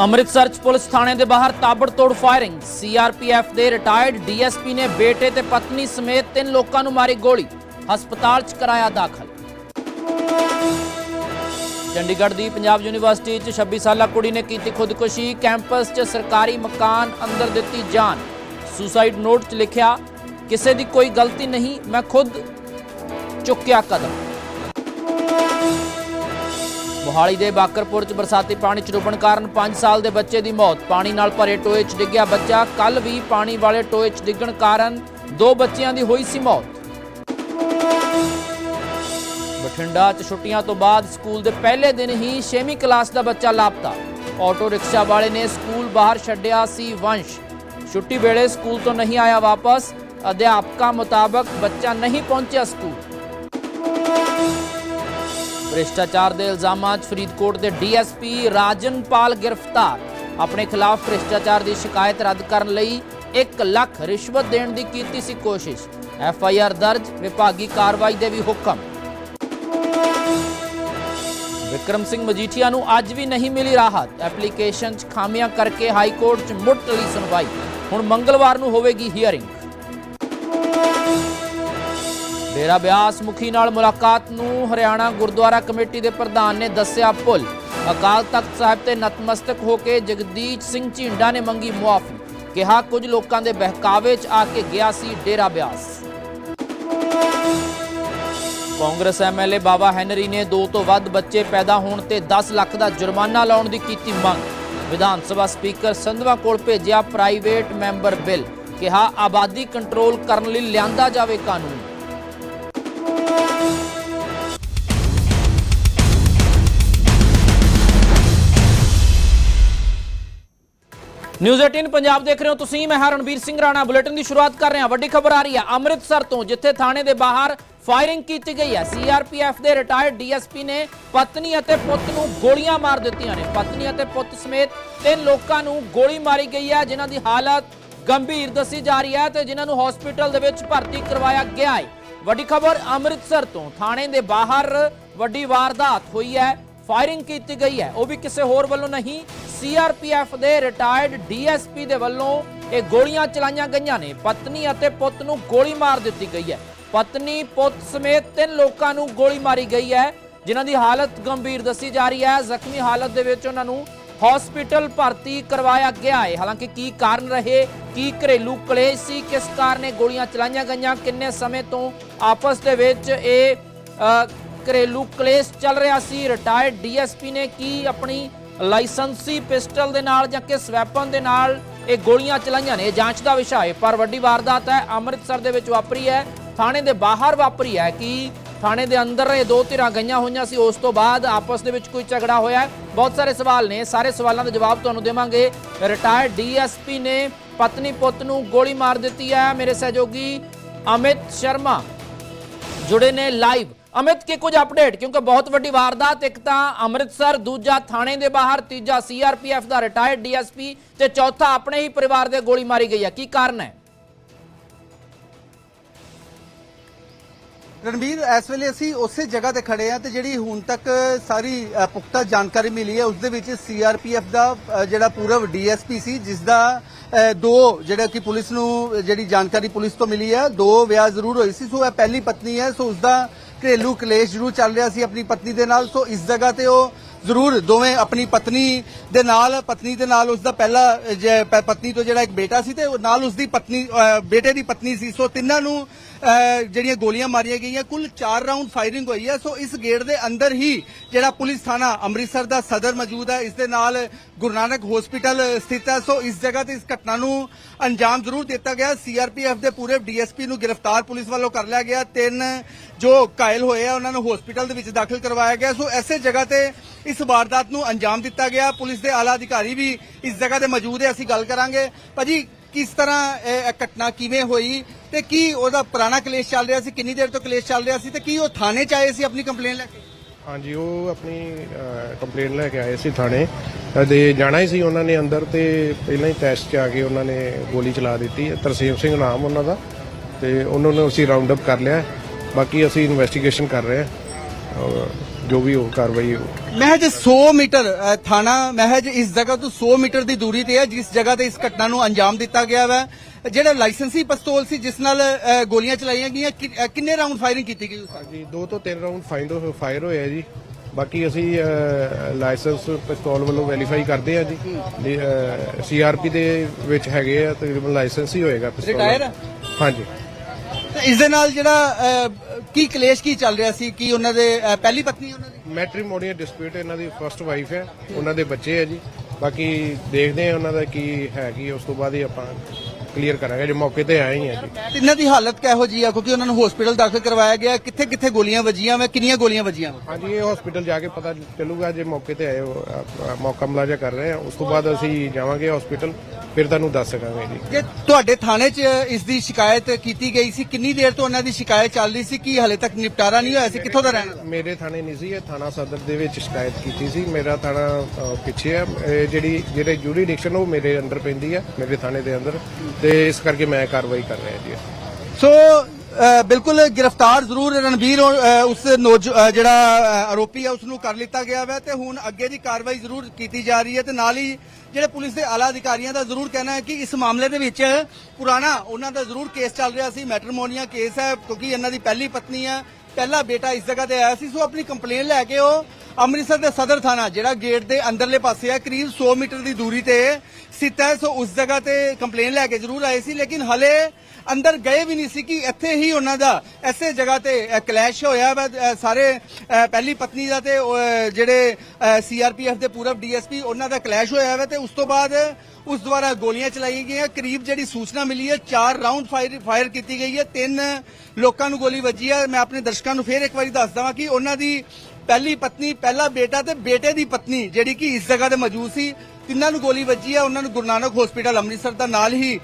ਅੰਮ੍ਰਿਤਸਰ ਚ ਪੁਲਿਸ ਥਾਣੇ ਦੇ ਬਾਹਰ ਤਾਬੜਤੋੜ ਫਾਇਰਿੰਗ। ਸੀਆਰਪੀਐਫ ਦੇ ਰਿਟਾਇਰਡ ਡੀਐਸਪੀ ਨੇ ਬੇਟੇ ਤੇ ਪਤਨੀ ਸਮੇਤ ਤਿੰਨ ਲੋਕਾਂ ਨੂੰ ਮਾਰੀ ਗੋਲੀ। ਹਸਪਤਾਲ ਚ ਕਰਾਇਆ ਦਾਖਲ। ਚੰਡੀਗੜ੍ਹ ਦੀ ਪੰਜਾਬ ਯੂਨੀਵਰਸਿਟੀ ਚ 26 ਸਾਲਾ ਕੁੜੀ ਨੇ ਕੀਤੀ ਖੁਦਕੁਸ਼ੀ। ਕੈਂਪਸ 'ਚ ਸਰਕਾਰੀ ਮਕਾਨ ਅੰਦਰ ਦਿੱਤੀ ਜਾਨ। ਸੁਸਾਈਡ ਨੋਟ 'ਚ ਲਿਖਿਆ, ਕਿਸੇ ਦੀ ਕੋਈ ਗਲਤੀ ਨਹੀਂ, ਮੈਂ ਖੁਦ ਚੁੱਕਿਆ ਕਦਮ। ਮੋਹਾਲੀ ਦੇ ਬਾਕਰਪੁਰ ਚ ਬਰਸਾਤੀ ਪਾਣੀ ਚ ਡੁੱਬਣ ਕਾਰਨ 5 ਸਾਲ ਦੇ ਬੱਚੇ ਦੀ ਮੌਤ। ਪਾਣੀ ਨਾਲ ਭਰੇ ਟੋਏ ਚ ਡਿੱਗਿਆ ਬੱਚਾ। ਕੱਲ ਵੀ ਪਾਣੀ ਵਾਲੇ ਟੋਏ ਚ ਡਿੱਗਣ ਕਾਰਨ ਦੋ ਬੱਚਿਆਂ ਦੀ ਹੋਈ ਸੀ ਮੌਤ। ਬਠਿੰਡਾ ਚ ਛੁੱਟੀਆਂ ਤੋਂ ਬਾਅਦ ਸਕੂਲ ਦੇ ਪਹਿਲੇ ਦਿਨ ਹੀ 6ਵੀਂ ਕਲਾਸ ਦਾ ਬੱਚਾ ਲਾਪਤਾ। ਆਟੋ ਰਿਕਸ਼ਾ ਵਾਲੇ ਨੇ ਸਕੂਲ ਬਾਹਰ ਛੱਡਿਆ ਸੀ ਵੰਸ਼। ਛੁੱਟੀ ਵੇਲੇ ਸਕੂਲ ਤੋਂ ਨਹੀਂ ਆਇਆ ਵਾਪਸ। ਅਧਿਆਪਕਾਂ ਮੁਤਾਬਕ ਬੱਚਾ ਨਹੀਂ ਪਹੁੰਚਿਆ ਸਕੂਲ। ਭ੍ਰਿਸ਼ਟਾਚਾਰ ਦੇ ਇਲਜ਼ਾਮਾਂ 'ਚ ਫਰੀਦਕੋਟ ਦੇ ਡੀਐਸਪੀ ਰਾਜਨਪਾਲ ਗ੍ਰਿਫਤਾਰ। ਆਪਣੇ ਖਿਲਾਫ ਭ੍ਰਿਸ਼ਟਾਚਾਰ ਦੀ ਸ਼ਿਕਾਇਤ ਰੱਦ ਕਰਨ ਲਈ 1 ਲੱਖ ਰਿਸ਼ਵਤ ਦੇਣ ਦੀ ਕੀਤੀ ਸੀ ਕੋਸ਼ਿਸ਼। ਐਫ ਆਈ ਆਰ ਦਰਜ, ਵਿਭਾਗੀ ਕਾਰਵਾਈ ਦੇ ਵੀ ਹੁਕਮ। ਵਿਕਰਮ ਸਿੰਘ ਮਜੀਠੀਆ ਨੂੰ ਅੱਜ ਵੀ ਨਹੀਂ ਮਿਲੀ ਰਾਹਤ। ਐਪਲੀਕੇਸ਼ਨ 'ਚ ਖਾਮੀਆਂ ਕਰਕੇ ਹਾਈ ਕੋਰਟ 'ਚ ਮੁੜ ਟਲੀ ਸੁਣਵਾਈ। ਹੁਣ ਮੰਗਲਵਾਰ ਨੂੰ ਹੋਵੇਗੀ ਹੀਅਰਿੰਗ। ਡੇਰਾ ਬਿਆਸ ਮੁਖੀ ਨਾਲ ਮੁਲਾਕਾਤ ਨੂੰ ਹਰਿਆਣਾ ਗੁਰਦੁਆਰਾ ਕਮੇਟੀ ਦੇ ਪ੍ਰਧਾਨ ਨੇ ਦੱਸਿਆ ਪੁੱਲ। ਅਕਾਲ ਤਖਤ ਸਾਹਿਬ ਤੇ ਨਤਮਸਤਕ ਹੋ ਕੇ ਜਗਦੀਸ਼ ਸਿੰਘ ਝਿੰਡਾ ਨੇ ਮੰਗੀ ਮੁਆਫੀ। ਕਿਹਾ ਕੁਝ ਲੋਕਾਂ ਦੇ ਬਹਿਕਾਵੇ 'ਚ ਆ ਕੇ ਗਿਆ ਸੀ ਡੇਰਾ ਬਿਆਸ। ਕਾਂਗਰਸ ਐਮਐਲਏ ਬਾਬਾ ਹੈਨਰੀ ਨੇ ਦੋ ਤੋਂ ਵੱਧ ਬੱਚੇ ਪੈਦਾ ਹੋਣ ਤੇ 10 ਲੱਖ ਦਾ ਜੁਰਮਾਨਾ ਲਾਉਣ ਦੀ ਕੀਤੀ ਮੰਗ। ਵਿਧਾਨ ਸਭਾ ਸਪੀਕਰ ਸੰਧਵਾ ਕੋਲ ਭੇਜਿਆ ਪ੍ਰਾਈਵੇਟ ਮੈਂਬਰ ਬਿੱਲ। ਕਿਹਾ ਆਬਾਦੀ ਕੰਟਰੋਲ ਕਰਨ ਲਈ ਲਿਆਂਦਾ ਜਾਵੇ ਕਾਨੂੰਨ। ਨਿਊਜ਼ 18 ਪੰਜਾਬ ਦੇਖ ਰਹੇ ਹੋ ਤੁਸੀਂ। ਮੈਂ ਹਾਂ ਸਿੰਘ ਰਾਣਾ। ਬੁਲੇਟਿਨ ਦੀ ਸ਼ੁਰੂਆਤ ਕਰ ਰਹੇ ਹਾਂ। ਵੱਡੀ ਖਬਰ ਆ ਰਹੀ ਹੈ ਅੰਮ੍ਰਿਤਸਰ ਤੋਂ, ਜਿੱਥੇ ਥਾਣੇ ਦੇ ਬਾਹਰ ਫਾਇਰਿੰਗ ਕੀਤੀ ਗਈ ਹੈ। ਸੀਆਰਪੀਐਫ ਦੇ ਰਿਟਾਇਰਡ ਡੀਐਸਪੀ ਨੇ ਪਤਨੀ ਅਤੇ ਪੁੱਤ ਨੂੰ ਗੋਲੀਆਂ ਮਾਰ ਦਿੱਤੀਆਂ ਨੇ। ਪਤਨੀ ਅਤੇ ਪੁੱਤ ਸਮੇਤ ਤਿੰਨ ਲੋਕਾਂ ਨੂੰ ਗੋਲੀ ਮਾਰੀ ਗਈ ਹੈ, ਜਿਨ੍ਹਾਂ ਦੀ ਹਾਲਤ ਗੰਭੀਰ ਦੱਸੀ ਜਾ ਰਹੀ ਹੈ ਤੇ ਜਿਨ੍ਹਾਂ ਨੂੰ ਹਸਪੀਟਲ ਦੇ ਵਿੱਚ ਭਰਤੀ ਕਰਵਾਇਆ ਗਿਆ ਹੈ। ਵੱਡੀ ਖਬਰ ਅੰਮ੍ਰਿਤਸਰ ਤੋਂ। ਥਾਣੇ ਦੇ ਬਾਹਰ ਵੱਡੀ ਵਾਰਦਾਤ ਹੋਈ ਹੈ। ਫਾਇਰਿੰਗ ਕੀਤੀ ਗਈ ਹੈ। ਉਹ ਵੀ ਕਿਸੇ ਹੋਰ ਵੱਲੋਂ ਨਹੀਂ। ਸੀਆਰਪੀਐਫ ਦੇ ਰਿਟਾਇਰਡ ਡੀਐਸਪੀ ਦੇ ਵੱਲੋਂ ਇਹ ਗੋਲੀਆਂ ਚਲਾਈਆਂ ਗਈਆਂ ਨੇ। ਪਤਨੀ ਅਤੇ ਪੁੱਤ ਨੂੰ ਗੋਲੀ ਮਾਰ ਦਿੱਤੀ ਗਈ ਹੈ। ਪਤਨੀ, ਪੁੱਤ ਸਮੇਤ ਤਿੰਨ ਲੋਕਾਂ ਨੂੰ ਗੋਲੀ ਮਾਰੀ ਗਈ ਹੈ। ਜਿਨ੍ਹਾਂ ਦੀ ਹਾਲਤ ਗੰਭੀਰ ਦੱਸੀ ਜਾ ਰਹੀ ਹੈ। ਜ਼ਖਮੀ ਹਾਲਤ ਦੇ ਵਿੱਚ ਉਹਨਾਂ ਨੂੰ ਹਸਪੀਟਲ ਭਰਤੀ ਕਰਵਾਇਆ ਗਿਆ ਹੈ। ਹਾਲਾਂਕਿ ਕੀ ਕਾਰਨ ਰਹੇ, ਕੀ ਘਰੇਲੂ ਕਲੇਸ਼ ਸੀ, ਕਿਸ ਕਾਰਨ ਇਹ ਗੋਲੀਆਂ ਚਲਾਈਆਂ ਗਈਆਂ, ਕਿੰਨੇ ਸਮੇਂ ਤੋਂ ਆਪਸ ਦੇ ਵਿੱਚ ਇਹ ਘਰੇਲੂ ਕਲੇਸ਼ ਚੱਲ ਰਿਹਾ ਸੀ। ਰਿਟਾਇਰਡ ਡੀਐਸਪੀ ਨੇ ਕੀ ਆਪਣੀ ਲਾਇਸੈਂਸੀ ਪਿਸਟਲ ਦੇ ਨਾਲ ਜਾਂ ਕਿਸ ਵੈਪਨ ਦੇ ਨਾਲ ਇਹ ਗੋਲੀਆਂ ਚਲਾਈਆਂ ਨੇ? ਇਹ ਜਾਂਚ ਦਾ ਵਿਸ਼ਾ ਹੈ। ਪਰ ਵੱਡੀ ਵਾਰਦਾਤ ਹੈ। ਅੰਮ੍ਰਿਤਸਰ ਦੇ ਵਿੱਚ ਵਾਪਰੀ ਹੈ। ਥਾਣੇ ਦੇ ਬਾਹਰ ਵਾਪਰੀ ਹੈ ਕਿ ਥਾਣੇ ਦੇ ਅੰਦਰ ਇਹ ਦੋ ਧਿਰਾਂ ਗਈਆਂ ਹੋਈਆਂ ਸੀ। ਉਸ ਤੋਂ ਬਾਅਦ ਆਪਸ ਦੇ ਵਿੱਚ ਕੋਈ ਝਗੜਾ ਹੋਇਆ ਬਹੁਤ ਸਾਰੇ ਸਵਾਲ ਨੇ। ਸਾਰੇ ਸਵਾਲਾਂ ਦੇ ਜਵਾਬ ਤੁਹਾਨੂੰ ਦੇਵਾਂਗੇ। ਰਿਟਾਇਰਡ ਡੀਐਸਪੀ ਨੇ ਪਤਨੀ ਪੁੱਤ ਨੂੰ ਗੋਲੀ ਮਾਰ ਦਿੱਤੀ ਹੈ। ਮੇਰੇ ਸਹਿਯੋਗੀ ਅਮਿਤ ਸ਼ਰਮਾ ਜੁੜੇ ਨੇ ਲਾਈਵ ਅਮਿਤ ਕੀ ਕੁਝ ਅਪਡੇਟ? ਕਿਉਂਕਿ ਬਹੁਤ ਵੱਡੀ ਵਾਰਦਾਤ ਇੱਕ ਤਾਂ ਅੰਮ੍ਰਿਤਸਰ ਦੂਜਾ ਥਾਣੇ ਦੇ ਬਾਹਰ ਤੀਜਾ ਸੀਆਰਪੀਐਫ ਦਾ ਰਿਟਾਇਰਡ ਡੀਐਸਪੀ ਤੇ ਚੌਥਾ ਆਪਣੇ ਹੀ ਪਰਿਵਾਰ ਦੇ ਗੋਲੀ ਮਾਰੀ ਗਈ ਹੈ। ਕੀ ਕਾਰਨ ਹੈ? ਰਣਬੀਰ ਇਸ ਵੇਲੇ ਅਸੀਂ ਉਸੇ ਜਗ੍ਹਾ ਤੇ ਖੜੇ ਆ ਤੇ ਜਿਹੜੀ ਹੁਣ ਤੱਕ ਸਾਰੀ ਪੁਖਤਾ ਜਾਣਕਾਰੀ ਮਿਲੀ ਹੈ ਉਸ ਦੇ ਵਿੱਚ ਸੀਆਰਪੀਐਫ ਦਾ ਜਿਹੜਾ ਪੂਰਵ ਡੀਐਸਪੀ ਸੀ ਜਿਸ ਦਾ ਅ, ਦੋ ਜਿਹੜਾ ਕਿ ਪੁਲਿਸ ਨੂੰ ਜਿਹੜੀ ਜਾਣਕਾਰੀ ਪੁਲਿਸ ਤੋਂ ਮਿਲੀ ਹੈ ਦੋ ਵਿਆਹ ਜ਼ਰੂਰ ਹੋਈ ਸੀ। ਸੋ ਇਹ ਪਹਿਲੀ ਪਤਨੀ ਹੈ ਸੋ ਉਸ ਦਾ ਘਰੇਲੂ ਕਲੇਸ਼ ਜ਼ਰੂਰ ਚੱਲ ਰਿਹਾ ਸੀ ਆਪਣੀ ਪਤਨੀ ਦੇ ਨਾਲ, ਸੋ ਇਸ ਜਗ੍ਹਾ ਤੇ ਉਹ ਜ਼ਰੂਰ, ਦੋਵੇਂ ਆਪਣੀ ਪਤਨੀ ਦੇ ਨਾਲ, ਪਤਨੀ ਦੇ ਨਾਲ ਉਸ ਦਾ ਪਹਿਲਾ ਪਤਨੀ ਤੋਂ ਜਿਹੜਾ ਇੱਕ ਬੇਟਾ ਸੀ ਤੇ ਨਾਲ ਉਸ ਦੀ ਪਤਨੀ ਬੇਟੇ ਦੀ ਪਤਨੀ ਸੀ। ਸੋ ਤਿੰਨਾਂ ਨੂੰ ਜਿਹੜੀਆਂ ਗੋਲੀਆਂ ਮਾਰੀਆਂ ਗਈਆਂ, ਕੁੱਲ 4 ਰਾਉਂਡ ਫਾਇਰਿੰਗ ਹੋਈ ਹੈ। ਸੋ ਇਸ ਗੇਟ ਦੇ ਅੰਦਰ ਹੀ ਜਿਹੜਾ ਪੁਲਿਸ ਥਾਣਾ ਅੰਮ੍ਰਿਤਸਰ ਦਾ ਸਦਰ ਮੌਜੂਦ ਹੈ, ਇਸ ਦੇ ਨਾਲ ਗੁਰੂ ਨਾਨਕ ਹਸਪੀਟਲ ਸਥਿਤ ਹੈ। ਸੋ ਇਸ ਜਗ੍ਹਾ ਤੇ ਇਸ ਘਟਨਾ ਨੂੰ ਅੰਜਾਮ ਜ਼ਰੂਰ ਦਿੱਤਾ ਗਿਆ। ਸੀਆਰਪੀਐਫ ਦੇ ਪੂਰੇ ਡੀਐਸਪੀ ਨੂੰ ਗ੍ਰਿਫਤਾਰ ਪੁਲਿਸ ਵੱਲੋਂ ਕਰ ਲਿਆ ਗਿਆ। ਤਿੰਨ ਜੋ ਘਾਇਲ ਹੋਏ ਆ, ਉਹਨਾਂ ਨੂੰ ਹਸਪੀਟਲ ਦੇ ਵਿੱਚ ਦਾਖਲ ਕਰਵਾਇਆ ਗਿਆ। ਸੋ ਐਸੇ ਜਗ੍ਹਾ ਤੇ ਇਸ ਵਾਰਦਾਤ ਨੂੰ ਅੰਜਾਮ ਦਿੱਤਾ ਗਿਆ। ਪੁਲਿਸ ਦੇ ਆਲਾ ਅਧਿਕਾਰੀ ਵੀ ਇਸ ਜਗ੍ਹਾ ਤੇ ਮੌਜੂਦ ਹੈ। ਅਸੀਂ ਗੱਲ ਕਰਾਂਗੇ। ਭਾਜੀ ਕਿਸ ਤਰ੍ਹਾਂ ਇਹ ਘਟਨਾ ਕਿਵੇਂ ਹੋਈ ਤੇ ਕੀ ਉਹਦਾ ਪੁਰਾਣਾ ਕਲੇਸ਼ ਚੱਲ ਰਿਹਾ ਸੀ? ਕਿੰਨੀ ਦੇਰ ਤੋਂ ਕਲੇਸ਼ ਚੱਲ ਰਿਹਾ ਸੀ ਤੇ ਕੀ ਉਹ ਥਾਣੇ ਚ ਆਏ ਸੀ ਆਪਣੀ ਕੰਪਲੇਨ ਲੈ ਕੇ? ਹਾਂਜੀ ਉਹ ਆਪਣੀ ਕੰਪਲੇਂਟ ਲੈ ਕੇ ਆਏ ਸੀ ਥਾਣੇ। ਤੇ ਜਾਣਾ ਹੀ ਸੀ ਉਹਨਾਂ ਨੇ ਅੰਦਰ ਤੇ ਪਹਿਲਾਂ ਹੀ ਟੈਸਟ 'ਚ ਆ ਕੇ ਉਹਨਾਂ ਨੇ ਗੋਲੀ ਚਲਾ ਦਿੱਤੀ ਤਰਸੇਮ ਸਿੰਘ ਨਾਮ ਉਹਨਾਂ ਦਾ। ਤੇ ਉਹਨਾਂ ਨੂੰ ਅਸੀਂ ਰਾਉਂਡ ਅਪ ਕਰ ਲਿਆ। ਬਾਕੀ ਅਸੀਂ ਇਨਵੈਸਟੀਗੇਸ਼ਨ ਕਰ ਰਹੇ ਹਾਂ। ਅਹ, ਜੋ ਵੀ ਉਹ ਕਾਰਵਾਈ ਉਹ ਮਹਿਜ 100 ਮੀਟਰ ਅ, ਥਾਣਾ ਮਹਿਜ ਇਸ ਜਗ੍ਹਾ ਤੋਂ 100 ਮੀਟਰ ਦੀ ਦੂਰੀ ਤੇ ਹੈ ਜਿਸ ਜਗ੍ਹਾ ਤੇ ਇਸ ਘਟਨਾ ਨੂੰ ਅੰਜਾਮ ਦਿੱਤਾ ਗਿਆ ਹੈ ਜਿਹੜਾ ਲਾਇਸੈਂਸੀ ਪਿਸਤੌਲ ਸੀ ਜਿਸ ਨਾਲ ਅ, ਗੋਲੀਆਂ ਚਲਾਈਆਂ ਗਈਆਂ ਕਿ- ਅ, ਕਿੰਨੇ ਰਾਉਂਡ ਫਾਇਰਿੰਗ ਕੀਤੀ ਗਈ ਉਸ? ਜੀ ਦੋ ਤੋਂ ਤਿੰਨ ਰਾਉਂਡ ਫਾਈਂਡ ਫਾਇਰ ਹੋਏ ਆ ਜੀ। ਬਾਕੀ ਅਸੀਂ ਲਾਇਸੈਂਸ ਪਿਸਤੌਲ ਵੱਲੋਂ ਵੈਰੀਫਾਈ ਕਰਦੇ ਆ ਜੀ। ਸੀਆਰਪੀ ਦੇ ਵਿੱਚ ਹੈਗੇ ਆ ਤਕਰੀਬਨ ਲਾਇਸੈਂਸ ਹੀ ਹੋਏਗਾ ਪਿਸਤੌਲ Retire ਆ? ਹਾਂਜੀ। ਤੇ ਇਸ ਦੇ ਨਾਲ ਜਿਹੜਾ ਅ, ਕੀ ਕਲੇਸ਼ ਕੀ ਚੱਲ ਰਿਹਾ ਸੀ? ਕੀ ਉਹਨਾਂ ਦੇ ਪਹਿਲੀ ਪਤਨੀ ਉਹਨਾਂ ਦੀ? ਮੈਟ੍ਰੀਮੋਨੀਅਲ ਡਿਸਪਿਊਟ ਇਹਨਾਂ ਦੀ ਫਰਸਟ ਵਾਈਫ ਹੈ ਉਹਨਾਂ ਦੇ ਬੱਚੇ ਆ ਜੀ। ਬਾਕੀ ਦੇਖਦੇ ਆ ਉਹਨਾਂ ਦਾ ਕੀ ਹੈ ਕੀ ਉਸ ਤੋਂ ਬਾਅਦ ਹੀ ਆਪਾਂ ਕਲੀਅਰ ਕਰਾਂਗੇ ਜੇ ਮੌਕੇ ਤੇ ਆਏ ਹੀ ਆ ਜੀ। ਤਿੰਨਾਂ ਦੀ ਹਾਲਤ ਕਿਹੋ ਜੀ ਆ? ਕਿਉਂਕਿ ਉਹਨਾਂ ਨੂੰ ਹਸਪੀਟਲ ਦਾਖਲ ਕਰਵਾਇਆ ਗਿਆ। ਕਿੱਥੇ ਕਿੱਥੇ ਗੋਲੀਆਂ ਵੱਜੀਆਂ ਵਾ? ਕਿੰਨੀਆਂ ਗੋਲੀਆਂ ਵੱਜੀਆਂ ਵਾ? ਹਾਂਜੀ ਇਹ ਹਸਪੀਟਲ ਜਾ ਕੇ ਪਤਾ ਚੱਲੂਗਾ ਜੇ ਮੌਕੇ ਤੇ ਆਏ ਹੋ, ਮੌਕਾ ਮੁਲਾਜ਼ਾ ਕਰ ਰਹੇ ਆ ਉਸ ਤੋਂ ਬਾਅਦ ਅਸੀਂ ਜਾਵਾਂਗੇ ਹਸਪੀਟਲ ਫਿਰ ਤੁਹਾਨੂੰ ਦੱਸ ਸਕਾਂਗੇ ਜੀ। ਜੇ ਤੁਹਾਡੇ ਥਾਣੇ 'ਚ ਇਸ ਦੀ ਸ਼ਿਕਾਇਤ ਕੀਤੀ ਗਈ ਸੀ ਕਿੰਨੀ ਦੇਰ ਤੋਂ ਉਹਨਾਂ ਦੀ ਸ਼ਿਕਾਇਤ ਚੱਲ ਰਹੀ ਸੀ? ਕੀ ਹਲੇ ਤੱਕ ਨਿਪਟਾਰਾ ਨਹੀਂ ਹੋਇਆ ਸੀ? ਕਿੱਥੋਂ ਦਾ ਰਹਿਣ ਵਾਲਾ? ਮੇਰੇ ਥਾਣੇ ਨਹੀਂ ਸੀ ਇਹ ਥਾਣਾ ਸਦਰ ਦੇ ਵਿੱਚ ਸ਼ਿਕਾਇਤ ਕੀਤੀ ਸੀ। ਮੇਰਾ ਥਾਣਾ ਅ, ਪਿੱਛੇ ਹੈ ਇਹ ਜਿਹੜੀ ਜਿਹੜੇ ਜੂਰੀਡਿਕਸ਼ਨ ਉਹ ਮੇਰੇ ਅੰਡਰ ਪੈਂਦੀ ਹੈ ਮੇਰੇ ਥਾਣੇ ਦੇ ਅੰਦਰ। ਤੇ ਇਸ ਕਰਕੇ ਮੈਂ ਕਾਰਵਾਈ ਕਰ ਰਿਹਾ ਜੀ। ਸੋ ਬਿਲਕੁਲ ਗ੍ਰਿਫਤਾਰ ਜ਼ਰੂਰ ਰਣਬੀਰ ਉਸ ਜਿਹੜਾ ਆਰੋਪੀ ਹੈ ਉਸ ਨੂੰ ਕਰ ਲਿੱਤਾ ਗਿਆ ਹੈ ਤੇ ਹੁਣ ਅੱਗੇ ਦੀ ਕਾਰਵਾਈ ਜ਼ਰੂਰ ਕੀਤੀ ਜਾ ਰਹੀ ਹੈ ਤੇ ਨਾਲ ਹੀ ਜਿਹੜੇ ਪੁਲਿਸ ਦੇ ਆਲਾ ਅਧਿਕਾਰੀਆਂ ਦਾ ਜ਼ਰੂਰ ਕਹਿਣਾ ਹੈ ਕਿ ਇਸ ਮਾਮਲੇ ਦੇ ਵਿੱਚ ਪੁਰਾਣਾ ਉਹਨਾਂ ਦਾ ਜ਼ਰੂਰ ਕੇਸ ਚੱਲ ਰਿਹਾ ਸੀ, ਮੈਟਰਮੋਨੀਆ ਕੇਸ ਹੈ ਕਿਉਂਕਿ ਇਹਨਾਂ ਦੀ ਪਹਿਲੀ ਪਤਨੀ ਹੈ, ਪਹਿਲਾ ਬੇਟਾ ਇਸ ਜਗ੍ਹਾ ਤੇ ਆਇਆ ਸੀ, ਸੋ ਆਪਣੀ ਕੰਪਲੇਨ ਲੈ ਕੇ ਉਹ ਅੰਮ੍ਰਿਤਸਰ ਦੇ ਸਦਰ ਥਾਣਾ, ਜਿਹੜਾ ਗੇਟ ਦੇ ਅੰਦਰਲੇ ਪਾਸੇ ਹੈ, ਕਰੀਬ 100 ਮੀਟਰ ਦੀ ਦੂਰੀ ਤੇ ਸਥਿਤ ਹੈ ਸੋ ਉਸ ਜਗ੍ਹਾ ਤੇ ਕੰਪਲੇਨ ਲੈ ਕੇ ਜ਼ਰੂਰ ਆਏ ਸੀ ਲੇਕਿਨ ਹਲੇ ਅੰਦਰ ਗਏ ਵੀ ਨਹੀਂ ਸੀ ਕਿ ਇੱਥੇ ਹੀ ਉਹਨਾਂ ਦਾ ਐਸੇ ਜਗ੍ਹਾ ਤੇ ਕਲੈਸ਼ ਹੋਇਆ ਸਾਰੇ ਅ, ਪਹਿਲੀ ਪਤਨੀ ਦਾ ਤੇ ਜਿਹੜੇ ਸੀਆਰਪੀਐਫ ਦੇ ਪੂਰਬ ਡੀਐਸਪੀ ਉਹਨਾਂ ਦਾ ਕਲੈਸ਼ ਹੋਇਆ ਵਾ ਤੇ ਉਸ ਤੋਂ ਬਾਅਦ ਉਸ ਦੁਆਰਾ ਗੋਲੀਆਂ ਚਲਾਈਆਂ ਗਈਆਂ। ਕਰੀਬ ਜਿਹੜੀ ਸੂਚਨਾ ਮਿਲੀ ਹੈ ਚਾਰ ਰਾਉਂਡ ਫਾਇਰ ਫਾਇਰ ਕੀਤੀ ਗਈ ਹੈ ਤਿੰਨ ਲੋਕਾਂ ਨੂੰ ਗੋਲੀ ਵੱਜੀ ਹੈ। ਮੈਂ ਆਪਣੇ ਦਰਸ਼ਕਾਂ ਨੂੰ ਫੇਰ ਇੱਕ ਵਾਰੀ ਦੱਸ ਦਵਾਂ ਕਿ ਉਹਨਾਂ ਦੀ ਪਹਿਲੀ ਪਤਨੀ ਪਹਿਲਾ ਬੇਟਾ ਤੇ ਬੇਟੇ ਦੀ ਪਤਨੀ ਜਿਹੜੀ ਕਿ ਇਸ ਜਗ੍ਹਾ ਤੇ ਮੌਜੂਦ ਸੀ ਤਿੰਨਾਂ ਨੂੰ ਗੋਲੀ ਵੱਜੀ ਹੈ ਉਹਨਾਂ ਨੂੰ ਗੁਰੂ ਨਾਨਕ ਹਸਪੀਟਲ ਅੰਮ੍ਰਿਤਸਰ ਦਾ ਨਾਲ ਹੀ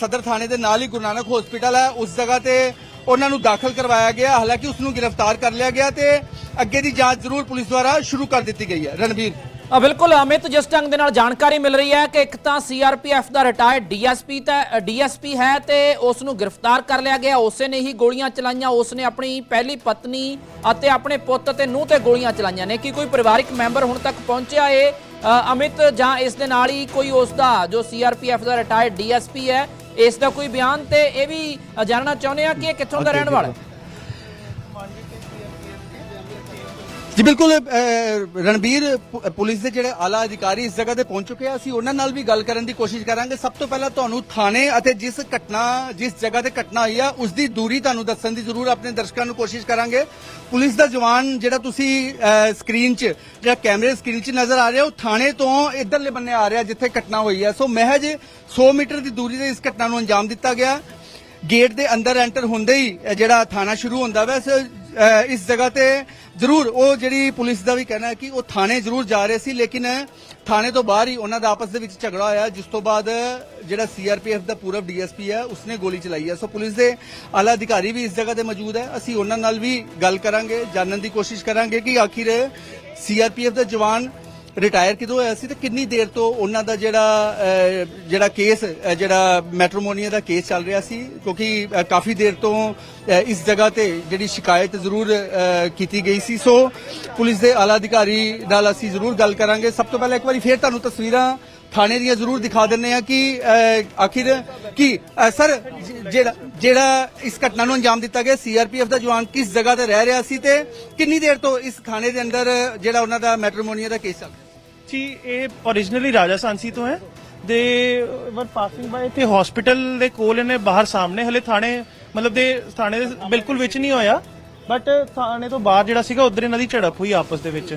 ਸਦਰ ਥਾਣੇ ਦੇ ਨਾਲ ਹੀ ਗੁਰੂ ਨਾਨਕ ਹਸਪੀਟਲ ਹੈ ਉਸ ਜਗ੍ਹਾ ਤੇ ਉਹਨਾਂ ਨੂੰ ਦਾਖਲ ਕਰਵਾਇਆ ਗਿਆ, ਹਾਲਾਂਕਿ ਉਸ ਨੂੰ ਗ੍ਰਿਫਤਾਰ ਕਰ ਲਿਆ ਗਿਆ ਤੇ ਅੱਗੇ ਦੀ ਜਾਂਚ ਜ਼ਰੂਰ ਪੁਲਿਸ ਦੁਆਰਾ ਸ਼ੁਰੂ ਕਰ ਦਿੱਤੀ ਗਈ ਹੈ। ਰਣਵੀਰ ਬਿਲਕੁਲ, ਅਮਿਤ, ਜਿਸ ਢੰਗ ਦੇ ਨਾਲ ਜਾਣਕਾਰੀ ਮਿਲ ਰਹੀ ਹੈ ਕਿ ਇੱਕ ਤਾਂ ਸੀਆਰਪੀਐਫ ਦਾ ਰਿਟਾਇਰਡ ਡੀਐਸਪੀ ਤਾਂ ਡੀਐਸਪੀ ਹੈ ਤੇ ਉਸ ਨੂੰ ਗ੍ਰਿਫਤਾਰ ਕਰ ਲਿਆ ਗਿਆ। ਉਸੇ ਨੇ ਹੀ ਗੋਲੀਆਂ ਚਲਾਈਆਂ। ਉਸ ਨੇ ਆਪਣੀ ਪਹਿਲੀ ਪਤਨੀ ਅਤੇ ਆਪਣੇ ਪੁੱਤ ਤੇ ਨੂੰਹ ਤੇ ਗੋਲੀਆਂ ਚਲਾਈਆਂ ਨੇ। ਕੀ ਕੋਈ ਪਰਿਵਾਰਿਕ ਮੈਂਬਰ ਹੁਣ ਤੱਕ ਪਹੁੰਚਿਆ ਏ? ਅਮਿਤ ਜਾਂ ਇਸ ਦੇ ਨਾਲ ਹੀ ਕੋਈ ਉਸ ਦਾ ਜੋ ਸੀਆਰਪੀਐਫ ਦਾ ਰਿਟਾਇਰਡ ਡੀਐਸਪੀ ਹੈ ਇਸ ਦਾ ਕੋਈ ਬਿਆਨ ਤੇ ਇਹ ਵੀ ਜਾਣਨਾ ਚਾਹੁੰਦੇ ਆ ਕਿ ਇਹ ਕਿੱਥੋਂ ਦਾ ਰਹਿਣ ਵਾਲਾ ਹੈ? ਜੀ, ਬਿਲਕੁਲ ਰਣਬੀਰ ਪੁਲਿਸ ਦੇ ਜਿਹੜੇ ਆਲਾ ਅਧਿਕਾਰੀ ਇਸ ਜਗ੍ਹਾ ਤੇ ਪਹੁੰਚ ਚੁੱਕੇ ਆ, ਅਸੀਂ ਉਹਨਾਂ ਨਾਲ ਵੀ ਗੱਲ ਕਰਨ ਦੀ ਕੋਸ਼ਿਸ਼ ਕਰਾਂਗੇ। ਸਭ ਤੋਂ ਪਹਿਲਾਂ ਤੁਹਾਨੂੰ ਥਾਣੇ ਅਤੇ ਜਿਸ ਘਟਨਾ, ਜਿਸ ਜਗ੍ਹਾ ਤੇ ਘਟਨਾ ਹੋਈ ਆ, ਉਸ ਦੀ ਦੂਰੀ ਤੁਹਾਨੂੰ ਦੱਸਣ ਦੀ ਜ਼ਰੂਰ ਆਪਣੇ ਦਰਸ਼ਕਾਂ ਨੂੰ ਕੋਸ਼ਿਸ਼ ਕਰਾਂਗੇ। ਪੁਲਿਸ ਦਾ ਜਵਾਨ ਜਿਹੜਾ ਤੁਸੀਂ ਸਕਰੀਨ 'ਚ ਜਿਹੜਾ ਕੈਮਰੇ ਸਕਰੀਨ 'ਚ ਨਜ਼ਰ ਆ ਰਿਹਾ, ਉਹ ਥਾਣੇ ਤੋਂ ਇਧਰਲੇ ਬੰਨੇ ਆ ਰਿਹਾ ਜਿੱਥੇ ਘਟਨਾ ਹੋਈ ਹੈ ਸੋ ਮਹਿਜ 100 ਮੀਟਰ ਦੀ ਦੂਰੀ ਤੇ ਇਸ ਘਟਨਾ ਨੂੰ ਅੰਜਾਮ ਦਿੱਤਾ ਗਿਆ। ਗੇਟ ਦੇ ਅੰਦਰ ਐਂਟਰ ਹੁੰਦੇ ਹੀ ਜਿਹੜਾ ਥਾਣਾ ਸ਼ੁਰੂ ਹੁੰਦਾ ਵੈ ਇਸ ਜਗ੍ਹਾ ਤੇ ਜ਼ਰੂਰ, ਉਹ ਜਿਹੜੀ ਪੁਲਿਸ ਦਾ ਵੀ ਕਹਿਣਾ ਹੈ ਕਿ ਉਹ ਥਾਣੇ ਜ਼ਰੂਰ ਜਾ ਰਹੇ ਸੀ, ਲੇਕਿਨ ਥਾਣੇ ਤੋਂ ਬਾਹਰ ਹੀ ਉਹਨਾਂ ਦਾ ਆਪਸ ਦੇ ਵਿੱਚ ਝਗੜਾ ਹੋਇਆ। ਜਿਸ ਤੋਂ ਬਾਅਦ ਜਿਹੜਾ ਸੀਆਰਪੀਐਫ ਦਾ ਪੂਰਬ ਡੀਐਸਪੀ ਹੈ, ਉਸਨੇ ਗੋਲੀ ਚਲਾਈ ਹੈ। ਸੋ ਪੁਲਿਸ ਦੇ ਆਲਾ ਅਧਿਕਾਰੀ ਵੀ ਇਸ ਜਗ੍ਹਾ ਤੇ ਮੌਜੂਦ ਹੈ। ਅਸੀਂ ਉਹਨਾਂ ਨਾਲ ਵੀ ਗੱਲ ਕਰਾਂਗੇ, ਜਾਣਨ ਦੀ ਕੋਸ਼ਿਸ਼ ਕਰਾਂਗੇ ਕਿ ਆਖਿਰ ਸੀਆਰਪੀਐਫ ਦਾ ਜਵਾਨ ਰਿਟਾਇਰ ਕਿਦੋਂ ਹੋਇਆ ਸੀ ਤੇ ਕਿੰਨੀ ਦੇਰ ਤੋਂ ਉਹਨਾਂ ਦਾ ਜਿਹੜਾ ਜਿਹੜਾ ਕੇਸ ਜਿਹੜਾ ਮੈਟਰੋਮੋਨੀਆ ਦਾ ਕੇਸ ਚੱਲ ਰਿਹਾ ਸੀ? ਕਿਉਂਕਿ ਕਾਫੀ ਦੇਰ ਤੋਂ ਇਸ ਜਗ੍ਹਾ ਤੇ ਜਿਹੜੀ ਸ਼ਿਕਾਇਤ ਜ਼ਰੂਰ ਕੀਤੀ ਗਈ ਸੀ। ਸੋ ਪੁਲਿਸ ਦੇ ਆਲਾ ਅਧਿਕਾਰੀ ਨਾਲ ਅਸੀਂ ਜ਼ਰੂਰ ਗੱਲ ਕਰਾਂਗੇ। ਸਭ ਤੋਂ ਪਹਿਲਾਂ ਇੱਕ ਵਾਰੀ ਫੇਰ ਤੁਹਾਨੂੰ ਤਸਵੀਰਾਂ ਥਾਣੇ ਦੀਆਂ ਜ਼ਰੂਰ ਦਿਖਾ ਦਿੰਨੇ ਆ ਕਿ ਆਖਿਰ ਕੀ ਸਰ, ਜਿਹੜਾ ਜਿਹੜਾ ਇਸ ਘਟਨਾ ਨੂੰ ਅੰਜਾਮ ਦਿੱਤਾ ਗਿਆ, ਸੀਆਰਪੀਐਫ ਦਾ ਜਵਾਨ ਕਿਸ ਜਗ੍ਹਾ ਤੇ ਰਹਿ ਰਿਹਾ ਸੀ ਤੇ ਕਿੰਨੀ ਦੇਰ ਤੋਂ ਇਸ ਥਾਣੇ ਦੇ ਅੰਦਰ, ਜਿਹੜਾ ਉਹਨਾਂ ਦਾ ਮੈਟਰੋਮੋਨੀਆ ਦਾ ਕੇਸ ਚੱਲ ਜੀ, ਇਹ originally ਰਾਜਾ ਸਾਂਸੀ ਤੋਂ ਹੈ। ਦੇ ਵਰ ਪਾਸਿੰਗ ਬਾਏ ਤੇ ਹਸਪੀਟਲ ਦੇ ਕੋਲ ਇਹਨੇ ਬਾਹਰ ਸਾਹਮਣੇ ਹਲੇ ਥਾਣੇ, ਮਤਲਬ ਦੇ ਥਾਣੇ ਦੇ ਬਿਲਕੁਲ ਵਿੱਚ ਨਹੀਂ ਹੋਇਆ। ਬਟ ਥਾਣੇ ਤੋਂ ਬਾਹਰ ਜਿਹੜਾ ਸੀਗਾ, ਉਧਰ ਇਹਨਾਂ ਦੀ ਝੜਪ ਹੋਈ ਆਪਸ ਦੇ ਵਿੱਚ।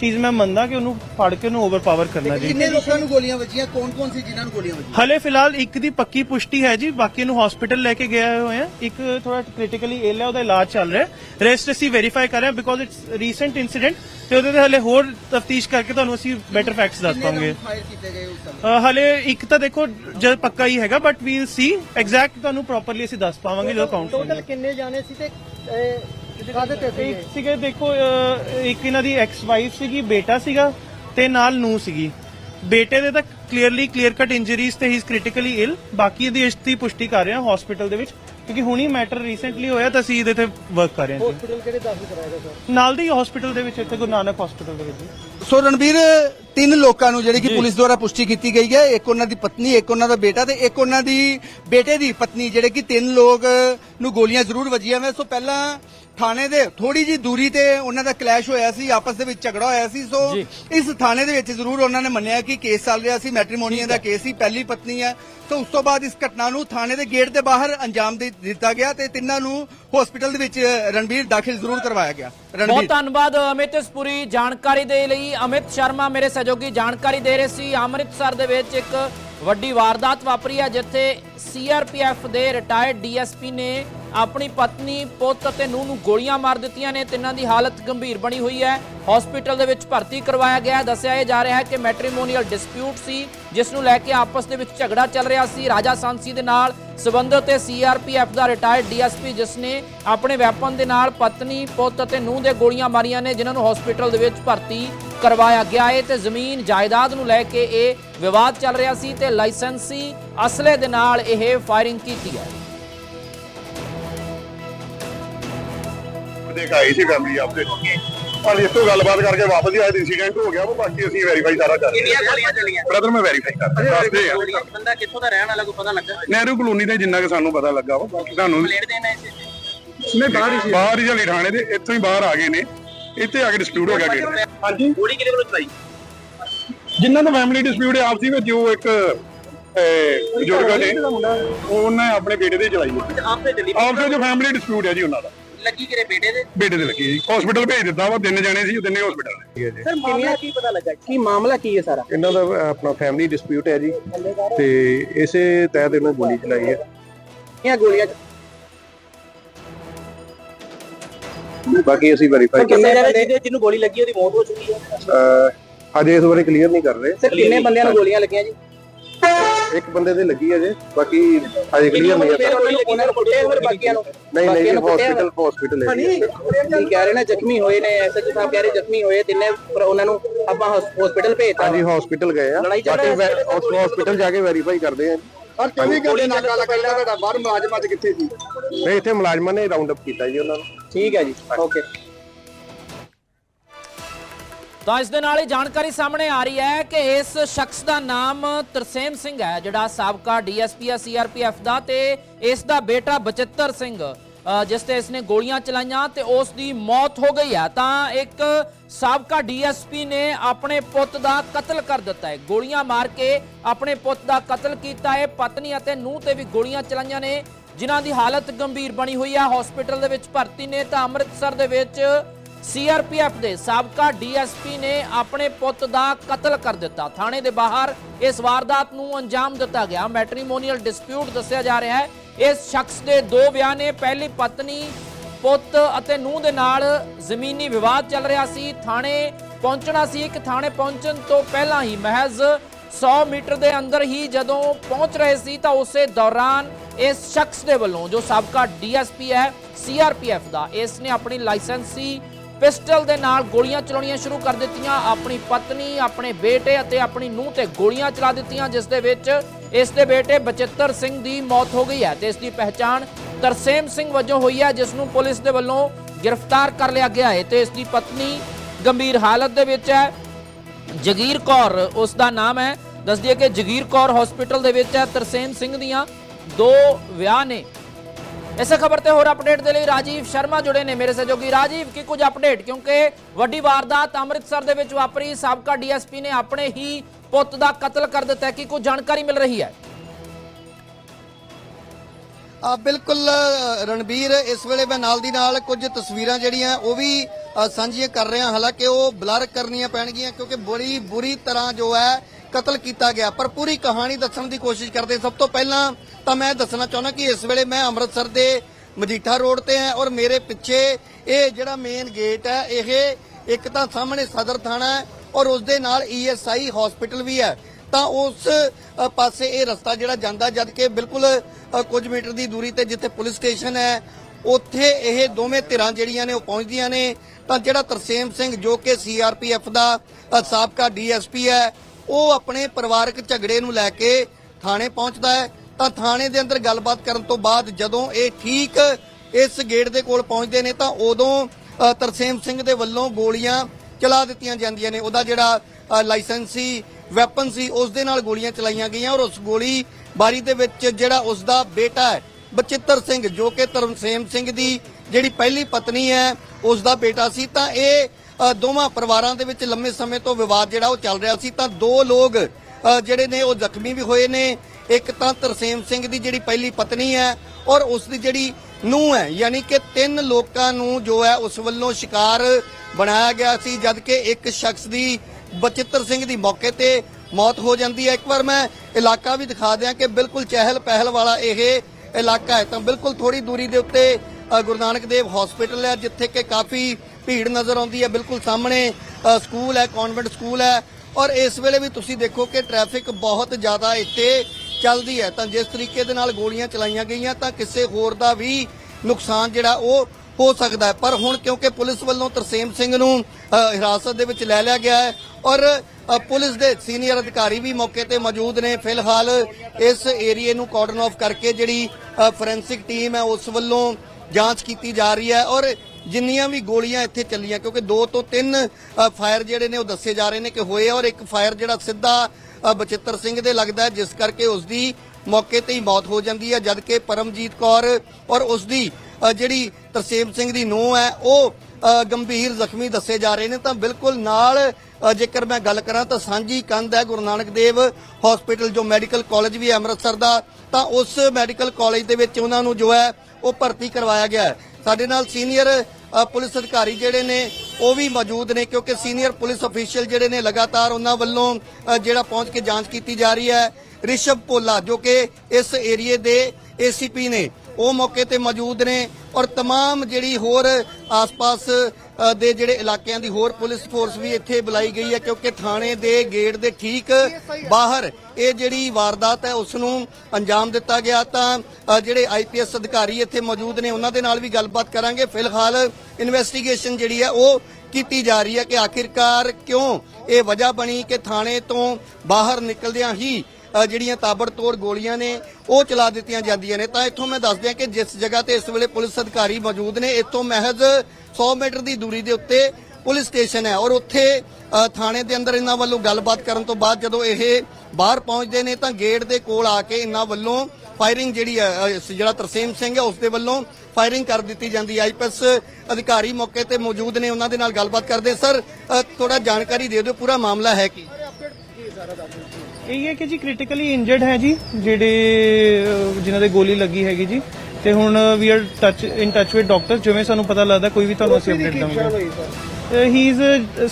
ਚੀਜ਼ ਮੈਂ ਮੰਨਦਾ ਕਿ ਉਹਨੂੰ ਫੜ ਕੇ ਉਹਨੂੰ ਓਵਰਪਾਵਰ ਕਰਨਾ ਜੀ। ਕਿੰਨੇ ਲੋਕਾਂ ਨੂੰ ਗੋਲੀਆਂ ਵੱਜੀਆਂ? ਕੌਣ-ਕੌਣ ਸੀ ਜਿਨ੍ਹਾਂ ਨੂੰ ਗੋਲੀਆਂ ਵੱਜੀਆਂ? ਹਲੇ ਫਿਲਹਾਲ ਇੱਕ ਦੀ ਪੱਕੀ ਪੁਸ਼ਟੀ ਹੈ ਜੀ ਬਾਕੀ ਨੂੰ ਹਸਪੀਟਲ ਲੈ ਕੇ ਗਏ ਹੋਏ ਆ। ਇੱਕ ਥੋੜਾ ਕ੍ਰਿਟੀਕਲੀ ਇਲ ਹੈ ਉਹਦਾ ਇਲਾਜ ਚੱਲ ਰਿਹਾ ਹੈ। ਰੈਸਟ ਅਸੀਂ ਵੈਰੀਫਾਈ ਕਰ ਰਹੇ ਹਾਂ ਬਿਕੋਜ਼ ਇਟਸ ਰੀਸੈਂਟ ਇਨਸੀਡੈਂਟ ਤੇ ਉਹਦੇ ਤੇ ਹਲੇ ਹੋਰ ਤਫਤੀਸ਼ ਕਰਕੇ ਤੁਹਾਨੂੰ ਅਸੀਂ ਬੈਟਰ ਫੈਕਟਸ ਦੱਸ ਪਾਵਾਂਗੇ। ਹਲੇ ਇੱਕ ਤਾਂ ਦੇਖੋ ਜਦ ਪੱਕਾ ਹੀ ਹੈਗਾ ਬਟ ਵੀਲ ਸੀ ਐਗਜ਼ੈਕਟ ਤੁਹਾਨੂੰ ਪ੍ਰੋਪਰਲੀ ਅਸੀਂ ਦੱਸ ਪਾਵਾਂਗੇ ਜਦੋਂ ਕਾਊਂਟ ਟੋਟਲ ਕਿੰਨੇ ਜਾਣੇ ਸੀ ਤੇ ਕਾਦੇ ਤੇ ਸੀ ਇੱਕ ਸੀਗੇ ਦੇਖੋ ਇੱਕ ਇਹਨਾਂ ਦੀ ਐਕਸ ਵਾਈਫ ਸੀਗੀ ਬੇਟਾ ਸੀਗਾ ਤੇ ਨਾਲ ਨੂੰ ਸੀਗੀ। ਬੇਟੇ ਦੇ ਤਾਂ ਕਲੀਅਰਲੀ ਕਲੀਅਰ ਕਟ ਇੰਜਰੀਜ਼ ਤੇ ਹੀ ਇਜ਼ ਕ੍ਰਿਟੀਕਲੀ ਇਲ ਬਾਕੀ ਦੀ ਇਸ ਦੀ ਪੁਸ਼ਟੀ ਕਰ ਰਹੇ ਹਾਂ ਹਸਪੀਟਲ ਦੇ ਵਿੱਚ ਕਿਉਂਕਿ ਹੁਣੀ ਮੈਟਰ ਰੀਸੈਂਟਲੀ ਹੋਇਆ ਤਾਂ ਅਸੀਂ ਇਹਦੇ ਤੇ ਵਰਕ ਕਰ ਰਹੇ ਹਾਂ ਜੀ। ਹਸਪੀਟਲ ਕਿਹੜੇ ਦਾਖਲ ਕਰਾਇਆ ਗਿਆ ਸਰ ਨਾਲ ਦੇ ਹਸਪੀਟਲ ਦੇ ਵਿੱਚ ਇੱਥੇ ਗੁਰੂ ਨਾਨਕ ਹਸਪੀਟਲ ਦੇ ਵਿੱਚ ਜੀ। ਸੋ ਰਣਬੀਰ ਤਿੰਨ ਲੋਕਾਂ ਨੂੰ ਜਿਹੜੀ ਕਿ ਪੁਲਿਸ ਦੁਆਰਾ ਪੁਸ਼ਟੀ ਕੀਤੀ ਗਈ ਹੈ ਇੱਕ ਉਹਨਾਂ ਦੀ ਪਤਨੀ ਇੱਕ ਉਹਨਾਂ ਦਾ ਬੇਟਾ ਤੇ ਇੱਕ ਉਹਨਾਂ ਦੀ ਬੇਟੇ ਦੀ ਪਤਨੀ ਜਿਹੜੇ ਕਿ ਤਿੰਨ ਲੋਕ ਨੂੰ ਗੋਲੀਆਂ ਜ਼ਰੂਰ ਵੱਜੀਆਂ ਨੇ ਸੋ ਪਹਿਲਾਂ ਥਾਣੇ ਦੇ ਥੋੜੀ ਜੀ ਦੂਰੀ ਤੇ ਉਹਨਾਂ ਦਾ ਕਲੈਸ਼ ਹੋਇਆ ਸੀ ਆਪਸ ਦੇ ਵਿੱਚ ਝਗੜਾ ਹੋਇਆ ਸੀ ਸੋ ਇਸ ਥਾਣੇ ਦੇ ਵਿੱਚ ਜ਼ਰੂਰ ਉਹਨਾਂ ਨੇ ਮੰਨਿਆ ਕਿ ਕੇਸ ਚੱਲ ਰਿਹਾ ਸੀ ਮੈਟ੍ਰੀਮੋਨੀਆ ਦਾ ਕੇਸ ਸੀ ਪਹਿਲੀ ਪਤਨੀ ਹੈ। ਸੋ ਉਸ ਤੋਂ ਬਾਅਦ ਇਸ ਘਟਨਾ ਨੂੰ ਥਾਣੇ ਦੇ ਗੇਟ ਦੇ ਬਾਹਰ ਅੰਜਾਮ ਦੇ ਦਿੱਤਾ ਗਿਆ ਤੇ ਤਿੰਨਾਂ ਨੂੰ ਹਸਪੀਟਲ ਦੇ ਵਿੱਚ ਰਣਬੀਰ ਦਾਖਲ ਜ਼ਰੂਰ ਕਰਵਾਇਆ ਗਿਆ। ਬਹੁਤ ਧੰਨਵਾਦ ਅਮਿਤ ਇਸ ਪੂਰੀ ਜਾਣਕਾਰੀ ਦੇ ਲਈ। ਅਮਿਤ ਸ਼ਰਮਾ ਮੇਰੇ ਸਹਿਯੋਗੀ ਜਾਣਕਾਰੀ ਦੇ ਰਹੇ ਸੀ। ਅੰਮ੍ਰਿਤਸਰ ਦੇ ਵਿੱਚ ਇੱਕ ਵੱਡੀ ਵਾਰਦਾਤ ਵਾਪਰੀ ਹੈ ਜਿੱਥੇ ਸੀਆਰਪੀਐਫ ਦੇ ਰਿਟਾਇਰਡ ਡੀਐਸਪੀ ਨੇ ਆਪਣੀ ਪਤਨੀ, ਪੁੱਤ ਅਤੇ ਨੂੰਹ ਨੂੰ ਗੋਲੀਆਂ ਮਾਰ ਦਿੱਤੀਆਂ ਨੇ ਤਿੰਨਾਂ ਦੀ ਹਾਲਤ ਗੰਭੀਰ ਬਣੀ ਹੋਈ ਹੈ। ਹਸਪੀਟਲ ਦੇ ਵਿੱਚ ਭਰਤੀ ਕਰਵਾਇਆ ਗਿਆ ਦੱਸਿਆ ਇਹ ਜਾ ਰਿਹਾ ਹੈ ਕਿ ਮੈਟ੍ਰੀਮੋਨੀਅਲ ਡਿਸਪਿਊਟ ਸੀ, ਜਿਸ ਨੂੰ ਲੈ ਕੇ ਆਪਸ ਦੇ ਵਿੱਚ ਝਗੜਾ ਚੱਲ ਰਿਹਾ ਸੀ। ਰਾਜਾ ਸਾਂਸੀ ਦੇ ਨਾਲ ਸਬੰਧਤ ਤੇ ਸੀਆਰਪੀਐਫ ਦਾ ਰਿਟਾਇਰਡ ਡੀਐਸਪੀ ਜਿਸ ਨੇ ਆਪਣੇ ਵੈਪਨ ਦੇ ਨਾਲ ਪਤਨੀ, ਪੁੱਤ ਅਤੇ ਨੂੰਹ ਦੇ ਗੋਲੀਆਂ ਮਾਰੀਆਂ ਨੇ, ਜਿਨ੍ਹਾਂ ਨੂੰ ਹਸਪੀਟਲ ਦੇ ਵਿੱਚ ਭਰਤੀ ਕਰਵਾਇਆ ਗਿਆ ਹੈ। ਤੇ ਜ਼ਮੀਨ ਜਾਇਦਾਦ ਨੂੰ ਲੈ ਕੇ ਇਹ ਵਿਵਾਦ ਚੱਲ ਰਿਹਾ ਸੀ ਤੇ ਲਾਇਸੈਂਸੀ ਅਸਲੇ ਦੇ ਨਾਲ ਇਹ ਫਾਇਰਿੰਗ ਕੀਤੀ ਹੈ ਦੇਖ ਆਈ ਸੀ ਫੈਮਿਲੀ ਆਪਦੇ। ਪਰ ਇਸ ਤੋਂ ਗੱਲਬਾਤ ਕਰਕੇ ਵਾਪਸ ਹੀ ਆਏ ਇਨਸੀਡੈਂਟ ਹੋ ਗਿਆ ਉਹ ਬਾਕੀ ਅਸੀਂ ਵੈਰੀਫਾਈ ਸਾਰਾ ਕਰ ਰਹੇ ਕਿੰਨੀਆਂ ਗੋਲੀਆਂ ਚੱਲੀਆਂ? ਬ੍ਰਦਰ ਮੈਂ ਵੈਰੀਫਾਈ ਕਰ ਰਿਹਾ ਦੱਸਦੇ ਆ ਗੋਲੀਆਂ ਬੰਦਾ ਕਿੱਥੋਂ ਦਾ ਰਹਿਣ ਵਾਲਾ ਕੋਈ ਪਤਾ ਲੱਗਾ? ਨਹਿਰੂ ਕਲੋਨੀ ਦੇ ਜਿੰਨਾ ਕਿ ਸਾਨੂੰ ਪਤਾ ਲੱਗਾ ਵਾ ਬਾਕੀ ਸਾਨੂੰ ਪਲੇਟ ਦੇਣਾ ਇਸੇ ਨਹੀਂ ਬਾਹਰ ਹੀ ਬਾਹਰ ਹੀ ਜਲੀ ਥਾਣੇ ਦੇ ਇੱਥੋਂ ਹੀ ਬਾਹਰ ਆ ਗਏ ਨੇ। ਇੱਥੇ ਆ ਕੇ ਡਿਸਪਿਊਟ ਹੋ ਗਿਆ ਗੇਟ ਹਾਂਜੀ। ਗੋਲੀ ਕਿਹਦੇ ਵੱਲੋਂ ਚਲਾਈ? ਜਿਨ੍ਹਾਂ ਦਾ ਫੈਮਿਲੀ ਡਿਸਪਿਊਟ ਹੈ ਆਪਸੀ ਵਿੱਚ ਉਹ ਇੱਕ ਬਜ਼ੁਰਗ ਨੇ ਉਹਨੇ ਆਪਣੇ ਬੇਟੇ ਦੇ ਚਲਾਈ ਆਪਸੇ ਜੋ ਫੈਮਿਲੀ ਡਿਸਪਿਊਟ ਹੈ ਜੀ ਉਹਨਾਂ ਦਾ। ਲੱਗੀ ਕਿਰੇ ਬੇਟੇ ਦੇ? ਬੇਟੇ ਦੇ ਲੱਗੀ ਜੀ। ਹਸਪੀਟਲ ਭੇਜ ਦਿੱਤਾ ਵਾ ਤਿੰਨ ਜਣੇ ਸੀ ਉਹ ਤਿੰਨੇ ਹਸਪੀਟਲ ਸਰ ਮਾਮਲਾ ਕੀ ਪਤਾ ਲੱਗਾ ਕੀ ਮਾਮਲਾ ਕੀ ਹੈ ਸਾਰਾ? ਇਹਨਾਂ ਦਾ ਆਪਣਾ ਫੈਮਿਲੀ ਡਿਸਪਿਊਟ ਹੈ ਜੀ। ਤੇ ਇਸੇ ਤਹਿਤ ਇਹਨਾਂ ਗੋਲੀ ਚਲਾਈ ਹੈ। ਕਿੰਨੀਆਂ ਗੋਲੀਆਂ ਬਾਕੀ ਅਸੀਂ ਵੈਰੀਫਾਈ ਕਿੰਨੇ ਬੰਦੇ ਜਿਹਨੂੰ ਗੋਲੀ ਲੱਗੀ ਉਹਦੀ ਮੌਤ ਹੋ ਚੁੱਕੀ ਹੈ? ਅਜੇ ਇਸ ਬਾਰੇ ਕਲੀਅਰ ਨਹੀਂ ਕਰ ਰਹੇ। ਸਰ ਕਿੰਨੇ ਬੰਦਿਆਂ ਨੂੰ ਗੋਲੀਆਂ ਲੱਗੀਆਂ ਜੀ? ਇੱਕ ਬੰਦੇ ਦੇ ਲੱਗੀ ਹੈ ਜੇ ਬਾਕੀ ਅਜੇ ਕਲੀਅਰ ਨਹੀਂ ਹੈ। ਉਹਨਾਂ ਨੂੰ ਕੁੱਟਿਆ ਫਿਰ ਬਾਕੀਆਂ ਨੂੰ ਨਹੀਂ ਨਹੀਂ ਹਸਪੀਟਲ ਹਸਪੀਟਲ ਹੈ ਜੀ। ਕੀ ਕਹਿ ਰਹੇ ਨੇ ਜ਼ਖਮੀ ਹੋਏ ਨੇ ਐਸਐਚਓ ਸਾਹਿਬ ਕਹਿ ਰਹੇ ਜ਼ਖਮੀ ਹੋਏ ਤਿੰਨੇ ਪਰ ਉਹਨਾਂ ਨੂੰ ਆਪਾਂ ਹਸਪੀਟਲ ਭੇਜਤਾ। ਹਾਂਜੀ ਹਸਪੀਟਲ ਗਏ ਆ। ਬਾਕੀ ਹਸਪੀਟਲ ਜਾ ਕੇ ਵੈਰੀਫਾਈ ਕਰਦੇ ਆ ਔਰ ਕਿੰਨੀ ਗੱਲ ਨਾਕਾ ਲਗਾਇਆ ਤੁਹਾਡਾ ਬਾਹਰ ਮੁਲਾਜ਼ਮਾਂ ਚ ਕਿੱਥੇ ਸੀ? ਨਹੀਂ ਇੱਥੇ ਮੁਲਾਜ਼ਮਾਂ ਨੇ ਰਾਉਂਡ ਅਪ ਕੀਤਾ ਜੀ ਉਹਨਾਂ ਨੂੰ। ਠੀਕ ਹੈ ਜੀ ਓਕੇ। ਤਾਂ ਇਸ ਦੇ ਨਾਲ ਹੀ ਜਾਣਕਾਰੀ ਸਾਹਮਣੇ ਆ ਰਹੀ ਹੈ ਕਿ ਇਸ ਸ਼ਖਸ ਦਾ ਨਾਮ ਤਰਸੇਮ ਸਿੰਘ ਹੈ, ਜਿਹੜਾ ਸਾਬਕਾ ਡੀਐਸਪੀ ਹੈ, ਸੀਆਰਪੀਐਫ ਦਾ ਤੇ ਇਸ ਦਾ ਬੇਟਾ ਬਚਿੱਤਰ ਸਿੰਘ ਜਿਸ ਤੇ ਇਸਨੇ ਗੋਲੀਆਂ ਚਲਾਈਆਂ ਤੇ ਉਸ ਦੀ ਮੌਤ ਹੋ ਗਈ ਹੈ। ਤਾਂ ਇੱਕ ਸਾਬਕਾ ਡੀਐਸਪੀ ਨੇ ਆਪਣੇ ਪੁੱਤ ਦਾ ਕਤਲ ਕਰ ਦਿੱਤਾ ਹੈ। ਗੋਲੀਆਂ ਮਾਰ ਕੇ ਆਪਣੇ ਪੁੱਤ ਦਾ ਕਤਲ ਕੀਤਾ ਹੈ। ਪਤਨੀ ਅਤੇ ਨੂੰਹ ਤੇ ਵੀ ਗੋਲੀਆਂ ਚਲਾਈਆਂ ਨੇ, ਜਿਨ੍ਹਾਂ ਦੀ ਹਾਲਤ ਗੰਭੀਰ ਬਣੀ ਹੋਈ ਹੈ। ਹਸਪੀਟਲ ਦੇ ਵਿੱਚ ਭਰਤੀ ਨੇ ਤਾਂ ਅੰਮ੍ਰਿਤਸਰ ਦੇ ਵਿੱਚ ਸੀਆਰਪੀਐਫ ਦੇ ਸਾਬਕਾ ਡੀਐਸਪੀ ਨੇ ਆਪਣੇ ਪੁੱਤ ਦਾ ਕਤਲ ਕਰ ਦਿੱਤਾ। ਥਾਣੇ ਦੇ ਬਾਹਰ ਇਸ ਵਾਰਦਾਤ ਨੂੰ ਅੰਜਾਮ ਦਿੱਤਾ ਗਿਆ। ਮੈਟ੍ਰੀਮੋਨੀਅਲ ਡਿਸਪਿਊਟ ਦੱਸਿਆ ਜਾ ਰਿਹਾ ਹੈ। ਇਸ ਸ਼ਖਸ ਦੇ ਦੋ ਵਿਆਹ ਨੇ, ਪਹਿਲੀ ਪਤਨੀ, ਪੁੱਤ ਅਤੇ ਨੂੰਹ ਦੇ ਨਾਲ ਜ਼ਮੀਨੀ ਵਿਵਾਦ ਚੱਲ ਰਿਹਾ ਸੀ। ਥਾਣੇ ਪਹੁੰਚਣਾ ਸੀ ਇੱਕ। ਥਾਣੇ ਪਹੁੰਚਣ ਤੋਂ ਪਹਿਲਾਂ ਹੀ ਮਹਿਜ਼ 100 ਮੀਟਰ ਦੇ ਅੰਦਰ ਹੀ ਜਦੋਂ ਪਹੁੰਚ ਰਹੇ ਸੀ ਤਾਂ ਉਸੇ ਦੌਰਾਨ ਇਸ ਸ਼ਖਸ ਦੇ ਵੱਲੋਂ ਜੋ ਸਾਬਕਾ ਡੀਐਸਪੀ ਹੈ, ਸੀਆਰਪੀਐਫ ਦਾ, ਇਸ ਨੇ ਆਪਣੀ ਲਾਇਸੈਂਸੀ ਪਿਸਟਲ ਦੇ ਨਾਲ ਗੋਲੀਆਂ ਚਲਾਉਣੀਆਂ ਸ਼ੁਰੂ ਕਰ ਦਿੱਤੀਆਂ। ਆਪਣੀ ਪਤਨੀ, ਆਪਣੇ ਬੇਟੇ ਅਤੇ ਆਪਣੀ ਨੂੰਹ ਤੇ ਗੋਲੀਆਂ ਚਲਾ ਦਿੱਤੀਆਂ, ਜਿਸ ਦੇ ਵਿੱਚ ਇਸ ਦੇ ਬੇਟੇ ਬਚਿੱਤਰ ਸਿੰਘ ਦੀ ਮੌਤ ਹੋ ਗਈ ਹੈ ਤੇ ਇਸ ਦੀ ਪਹਿਚਾਣ ਤਰਸੇਮ ਸਿੰਘ ਵਜੋਂ ਹੋਈ ਹੈ, ਜਿਸ ਨੂੰ ਪੁਲਿਸ ਦੇ ਵੱਲੋਂ ਗ੍ਰਿਫਤਾਰ ਕਰ ਲਿਆ ਗਿਆ ਹੈ ਤੇ ਇਸ ਦੀ ਪਤਨੀ ਗੰਭੀਰ ਹਾਲਤ ਦੇ ਵਿੱਚ ਹੈ। ਜਗੀਰ ਕੌਰ, ਉਸ ਦਾ ਨਾਮ ਹੈ। ਦੱਸ ਦਈਏ ਕਿ ਜਗੀਰ ਕੌਰ ਹਸਪੀਟਲ ਦੇ ਵਿੱਚ ਹੈ। ਤਰਸੇਮ ਸਿੰਘ ਦੀਆਂ ਦੋ ਵਿਆਹ ਨੇ। ਇਸੇ ਖਬਰ ਤੇ ਹੋਰ ਅਪਡੇਟ ਦੇ ਲਈ ਰਾਜੀਵ ਸ਼ਰਮਾ ਜੁੜੇ ਨੇ ਮੇਰੇ ਸਹਿਯੋਗੀ। ਰਾਜੀਵ, ਕੀ ਕੁਝ ਅਪਡੇਟ? ਕਿਉਂਕਿ ਵੱਡੀ ਵਾਰਦਾਤ ਅੰਮ੍ਰਿਤਸਰ ਦੇ ਵਿੱਚ ਵਾਪਰੀ। ਸਾਬਕਾ ਡੀਐਸਪੀ ਨੇ ਆਪਣੇ ਹੀ ਪੁੱਤ ਦਾ ਕਤਲ ਕਰ ਦਿੱਤਾ। ਕੀ ਕੁਝ ਜਾਣਕਾਰੀ ਮਿਲ ਰਹੀ ਹੈ? ਆ ਬਿਲਕੁਲ ਰਣਬੀਰ, ਇਸ ਵੇਲੇ ਮੈਂ ਨਾਲ ਦੀ ਨਾਲ ਕੁਝ ਤਸਵੀਰਾਂ ਜਿਹੜੀਆਂ, ਉਹ ਵੀ ਸਾਂਝੀਆਂ ਕਰ ਰਿਹਾ। ਹਾਲਾਂਕਿ ਉਹ ਬਲਰ ਕਰਨੀਆਂ ਪੈਣਗੀਆਂ, ਕਿਉਂਕਿ ਬੜੀ ਬੁਰੀ ਤਰ੍ਹਾਂ ਜੋ ਹੈ ਕਤਲ ਕੀਤਾ ਗਿਆ ਪਰ ਪੂਰੀ ਕਹਾਣੀ ਦੱਸਣ ਦੀ ਕੋਸ਼ਿਸ਼ ਕਰਦੇ। ਸਭ ਤੋਂ ਪਹਿਲਾਂ ਤਾਂ ਮੈਂ ਦੱਸਣਾ ਚਾਹੁੰਦਾ ਕਿ ਇਸ ਵੇਲੇ ਮੈਂ ਅੰਮ੍ਰਿਤਸਰ ਦੇ ਮਜੀਠਾ ਰੋਡ ਤੇ ਹਾਂ ਔਰ ਮੇਰੇ ਪਿੱਛੇ ਇਹ ਜਿਹੜਾ ਮੇਨ ਗੇਟ ਹੈ ਇਹ ਇੱਕ ਤਾਂ ਸਾਹਮਣੇ ਸਦਰ ਥਾਣਾ ਹੈ ਔਰ ਉਸ ਦੇ ਨਾਲ ਈਐਸਆਈ ਹਸਪੀਟਲ ਵੀ ਹੈ। ਤਾਂ ਉਸ ਪਾਸੇ ਇਹ ਰਸਤਾ ਜਿਹੜਾ ਜਾਂਦਾ ਜਦ ਕਿ ਬਿਲਕੁਲ ਕੁਝ ਮੀਟਰ ਦੀ ਦੂਰੀ ਤੇ ਜਿੱਥੇ ਪੁਲਿਸ ਸਟੇਸ਼ਨ ਹੈ ਉੱਥੇ ਇਹ ਦੋਵੇਂ ਧਿਰਾਂ ਜਿਹੜੀਆਂ ਨੇ ਉਹ ਪਹੁੰਚਦੀਆਂ ਨੇ। ਤਾਂ ਜਿਹੜਾ ਤਰਸੇਮ ਸਿੰਘ ਜੋ ਕਿ ਸੀਆਰਪੀਐਫ ਦਾ ਅ, ਸਾਬਕਾ ਡੀਐਸਪੀ ਹੈ ਉਹ ਆਪਣੇ ਪਰਿਵਾਰਕ ਝਗੜੇ ਨੂੰ ਲੈ ਕੇ ਥਾਣੇ ਪਹੁੰਚਦਾ ਹੈ। ਤਾਂ ਥਾਣੇ ਦੇ ਅੰਦਰ ਗੱਲਬਾਤ ਕਰਨ ਤੋਂ ਬਾਅਦ ਜਦੋਂ ਇਹ ਠੀਕ ਇਸ ਗੇਟ ਦੇ ਕੋਲ ਪਹੁੰਚਦੇ ਨੇ ਤਾਂ ਉਦੋਂ ਤਰਸੇਮ ਸਿੰਘ ਦੇ ਵੱਲੋਂ ਗੋਲੀਆਂ ਚਲਾ ਦਿੱਤੀਆਂ ਜਾਂਦੀਆਂ ਨੇ। ਉਹਦਾ ਜਿਹੜਾ ਅ, ਲਾਇਸੈਂਸੀ ਵੈਪਨ ਸੀ ਉਸ ਦੇ ਨਾਲ ਗੋਲੀਆਂ ਚਲਾਈਆਂ ਗਈਆਂ ਔਰ ਉਸ ਗੋਲੀ ਬਾਰੀ ਦੇ ਵਿੱਚ ਜਿਹੜਾ ਉਸ ਦਾ ਬੇਟਾ ਹੈ ਬਚਿੱਤਰ ਸਿੰਘ ਜੋ ਕਿ ਤਰਸੇਮ ਸਿੰਘ ਦੀ ਜਿਹੜੀ ਪਹਿਲੀ ਪਤਨੀ ਹੈ ਉਸ ਦਾ ਬੇਟਾ ਸੀ। ਤਾਂ ਇਹ ਦੋਵਾਂ ਪਰਿਵਾਰਾਂ ਦੇ ਵਿੱਚ ਲੰਮੇ ਸਮੇਂ ਤੋਂ ਵਿਵਾਦ ਜਿਹੜਾ ਉਹ ਚੱਲ ਰਿਹਾ ਸੀ, ਤਾਂ ਦੋ ਲੋਕ ਜਿਹੜੇ ਨੇ ਉਹ ਜ਼ਖਮੀ ਵੀ ਹੋਏ ਨੇ। ਇੱਕ ਤਾਂ ਤਰਸੇਮ ਸਿੰਘ ਦੀ ਜਿਹੜੀ ਪਹਿਲੀ ਪਤਨੀ ਹੈ ਔਰ ਉਸ ਦੀ ਜਿਹੜੀ ਨੂੰਹ ਹੈ, ਯਾਨੀ ਕਿ ਤਿੰਨ ਲੋਕਾਂ ਨੂੰ ਜੋ ਹੈ ਉਸ ਵੱਲੋਂ ਸ਼ਿਕਾਰ ਬਣਾਇਆ ਗਿਆ ਸੀ ਜਦ ਕਿ ਇੱਕ ਸ਼ਖਸ ਦੀ ਬਚਿੱਤਰ ਸਿੰਘ ਦੀ ਮੌਕੇ ਤੇ ਮੌਤ ਹੋ ਜਾਂਦੀ ਹੈ। ਇੱਕ ਵਾਰ ਮੈਂ ਇਲਾਕਾ ਵੀ ਦਿਖਾ ਦਿਆਂ ਕਿ ਬਿਲਕੁਲ ਚਹਿਲ ਪਹਿਲ ਵਾਲਾ ਇਹ ਇਲਾਕਾ ਹੈ, ਤਾਂ ਬਿਲਕੁਲ ਥੋੜੀ ਦੂਰੀ ਦੇ ਉੱਤੇ ਗੁਰੂ ਨਾਨਕ ਦੇਵ ਹਸਪੀਟਲ ਹੈ, ਜਿੱਥੇ ਕਿ ਕਾਫੀ ਭੀੜ ਨਜ਼ਰ ਆਉਂਦੀ ਹੈ, ਬਿਲਕੁਲ ਸਾਹਮਣੇ ਸਕੂਲ ਹੈ ਕਨਵੈਂਟ ਸਕੂਲ ਹੈ ਔਰ ਇਸ ਵੇਲੇ ਵੀ ਤੁਸੀਂ ਦੇਖੋ ਕਿ ਟ੍ਰੈਫਿਕ ਬਹੁਤ ਜ਼ਿਆਦਾ ਇੱਥੇ ਚੱਲਦੀ ਹੈ। ਤਾਂ ਜਿਸ ਤਰੀਕੇ ਦੇ ਨਾਲ ਗੋਲੀਆਂ ਚਲਾਈਆਂ ਗਈਆਂ ਤਾਂ ਕਿਸੇ ਹੋਰ ਦਾ ਵੀ ਨੁਕਸਾਨ ਜਿਹੜਾ ਉਹ ਹੋ ਸਕਦਾ ਹੈ। ਪਰ ਹੁਣ ਕਿਉਂਕਿ ਪੁਲਿਸ ਵੱਲੋਂ ਤਰਸੇਮ ਸਿੰਘ ਨੂੰ ਹਿਰਾਸਤ ਦੇ ਵਿੱਚ ਲੈ ਲਿਆ ਗਿਆ ਹੈ ਔਰ ਪੁਲਿਸ ਦੇ ਸੀਨੀਅਰ ਅਧਿਕਾਰੀ ਵੀ ਮੌਕੇ ਤੇ ਮੌਜੂਦ ਨੇ। ਫਿਲਹਾਲ ਇਸ ਏਰੀਏ ਨੂੰ ਕਾਰਡਨ ਆਫ ਕਰਕੇ ਜਿਹੜੀ ਫੋਰੈਂਸਿਕ ਟੀਮ ਹੈ ਉਸ ਵੱਲੋਂ ਜਾਂਚ ਕੀਤੀ ਜਾ ਰਹੀ ਹੈ ਔਰ ਜਿੰਨੀਆਂ ਵੀ ਗੋਲੀਆਂ ਇੱਥੇ ਚੱਲੀਆਂ, ਕਿਉਂਕਿ ਦੋ ਤੋਂ ਤਿੰਨ ਫਾਇਰ ਜਿਹੜੇ ਨੇ ਉਹ ਦੱਸੇ ਜਾ ਰਹੇ ਨੇ ਕਿ ਹੋਏ ਔਰ ਇੱਕ ਫਾਇਰ ਜਿਹੜਾ ਸਿੱਧਾ ਬਚਿੱਤਰ ਸਿੰਘ ਦੇ ਲੱਗਦਾ ਜਿਸ ਕਰਕੇ ਉਸ ਦੀ ਮੌਕੇ ਤੇ ਹੀ ਮੌਤ ਹੋ ਜਾਂਦੀ ਹੈ ਜਦ ਕਿ ਪਰਮਜੀਤ ਕੌਰ ਔਰ ਉਸ ਦੀ ਜਿਹੜੀ ਤਰਸੇਮ ਸਿੰਘ ਦੀ ਨੂੰਹ ਹੈ, ਉਹ ਗੰਭੀਰ ਜ਼ਖਮੀ ਦੱਸੇ ਜਾ ਰਹੇ ਨੇ। ਤਾਂ ਬਿਲਕੁਲ ਨਾਲ ਜੇਕਰ ਮੈਂ ਗੱਲ ਕਰਾਂ ਤਾਂ ਸਾਂਝੀ ਕੰਧ ਹੈ ਗੁਰੂ ਨਾਨਕ ਦੇਵ ਹਸਪੀਟਲ, ਜੋ ਮੈਡੀਕਲ ਕਾਲਜ ਵੀ ਹੈ ਅੰਮ੍ਰਿਤਸਰ ਦਾ। ਤਾਂ ਉਸ ਮੈਡੀਕਲ ਕਾਲਜ ਦੇ ਵਿੱਚ ਉਹਨਾਂ ਨੂੰ ਜੋ ਹੈ, ਉਹ ਭਰਤੀ ਕਰਵਾਇਆ ਗਿਆ ਸਾਡੇ ਨਾਲ ਸੀਨੀਅਰ ਪੁਲਿਸ ਅਧਿਕਾਰੀ ਜਿਹੜੇ ਨੇ ਉਹ ਵੀ ਮੌਜੂਦ ਨੇ ਕਿਉਂਕਿ ਸੀਨੀਅਰ ਪੁਲਿਸ ਅਫੀਸ਼ੀਅਲ ਜਿਹੜੇ ਨੇ ਲਗਾਤਾਰ ਉਹਨਾਂ ਵੱਲੋਂ ਅ, ਜਿਹੜਾ ਪਹੁੰਚ ਕੇ ਜਾਂਚ ਕੀਤੀ ਜਾ ਰਹੀ ਹੈ ਰਿਸ਼ਵ ਪੋਲਾ ਜੋ ਕਿ ਇਸ ਏਰੀਏ ਦੇ ਏਸੀਪੀ ਨੇ ਉਹ ਮੌਕੇ ਤੇ ਮੌਜੂਦ ਨੇ ਔਰ तमाम ਜਿਹੜੀ ਹੋਰ ਆਸ-ਪਾਸ ਅ, ਦੇ ਜਿਹੜੇ ਇਲਾਕਿਆਂ ਦੀ ਹੋਰ ਪੁਲਿਸ ਫੋਰਸ ਵੀ ਇੱਥੇ ਬੁਲਾਈ ਗਈ ਹੈ ਕਿਉਂਕਿ ਥਾਣੇ ਦੇ ਗੇਟ ਦੇ ਠੀਕ ਬਾਹਰ ਇਹ ਜਿਹੜੀ ਵਾਰਦਾਤ ਹੈ ਉਸ ਨੂੰ ਅੰਜਾਮ ਦਿੱਤਾ ਗਿਆ ਤਾਂ ਅ, ਜਿਹੜੇ ਆਈਪੀਐਸ ਅਧਿਕਾਰੀ ਇੱਥੇ ਮੌਜੂਦ ਨੇ ਉਹਨਾਂ ਦੇ ਨਾਲ ਵੀ ਗੱਲਬਾਤ ਕਰਾਂਗੇ। ਫਿਲਹਾਲ ਇਨਵੈਸਟੀਗੇਸ਼ਨ ਜਿਹੜੀ ਹੈ ਉਹ ਕੀਤੀ ਜਾ ਰਹੀ ਹੈ ਕਿ ਆਖਿਰਕਾਰ ਕਿਉਂ ਇਹ ਵਜ੍ਹਾ ਬਣੀ ਕਿ ਥਾਣੇ ਤੋਂ ਬਾਹਰ ਨਿਕਲਦਿਆਂ ਹੀ ਜਿਹੜੀਆਂ ਤਾਬੜਤੋੜ ਗੋਲੀਆਂ ਨੇ, ਉਹ ਚਲਾ ਦਿੱਤੀਆਂ ਜਾਂਦੀਆਂ ਨੇ। ਤਾਂ ਇੱਥੋਂ ਮੈਂ ਦੱਸ ਦਿਆਂ ਕਿ ਜਿਸ ਜਗ੍ਹਾ ਤੇ ਇਸ ਵੇਲੇ ਪੁਲਿਸ ਅਧਿਕਾਰੀ ਮੌਜੂਦ ਨੇ, ਇੱਥੋਂ ਮਹਿਜ਼ 100 ਮੀਟਰ ਦੀ ਦੂਰੀ ਦੇ ਉੱਤੇ ਪੁਲਿਸ ਸਟੇਸ਼ਨ ਹੈ। ਔਰ ਉੱਥੇ ਥਾਣੇ ਦੇ ਅੰਦਰ ਇਹਨਾਂ ਵੱਲੋਂ ਗੱਲਬਾਤ ਕਰਨ ਤੋਂ ਬਾਅਦ ਜਦੋਂ ਇਹ ਬਾਹਰ ਪਹੁੰਚਦੇ ਨੇ, ਤਾਂ ਗੇਟ ਦੇ ਕੋਲ ਆ ਕੇ ਇਹਨਾਂ ਵੱਲੋਂ ਫਾਇਰਿੰਗ ਜਿਹੜੀ ਹੈ ਜਿਹੜਾ ਤਰਸੇਮ ਸਿੰਘ ਹੈ, ਉਸ ਦੇ ਵੱਲੋਂ ਫਾਇਰਿੰਗ ਕਰ ਦਿੱਤੀ ਜਾਂਦੀ ਹੈ। ਆਈਪੀਐਸ ਅਧਿਕਾਰੀ ਮੌਕੇ ਤੇ ਮੌਜੂਦ ਨੇ, ਉਹਨਾਂ ਦੇ ਨਾਲ ਗੱਲਬਾਤ ਕਰਦੇ ਸਰ ਥੋੜਾ ਜਾਣਕਾਰੀ ਦੇ ਦਿਓ, ਪੂਰਾ ਮਾਮਲਾ ਹੈ ਕੀ? ਇਹ ਹੈ ਕਿ ਜੀ ਕ੍ਰਿਟੀਕਲੀ ਇੰਜਰਡ ਹੈ ਜੀ ਜਿਹੜੇ ਅਹ, ਜਿਨ੍ਹਾਂ ਦੇ ਗੋਲੀ ਲੱਗੀ ਹੈਗੀ ਜੀ। ਤੇ ਹੁਣ we are touch in touch with doctor ਜਿਵੇਂ ਸਾਨੂੰ ਪਤਾ ਲੱਗਦਾ ਕੋਈ ਵੀ ਤੁਹਾਨੂੰ ਅਸੀਂ ਅਪਡੇਟ ਦਵਾਂਗੇ। ਹੀ ਇਜ਼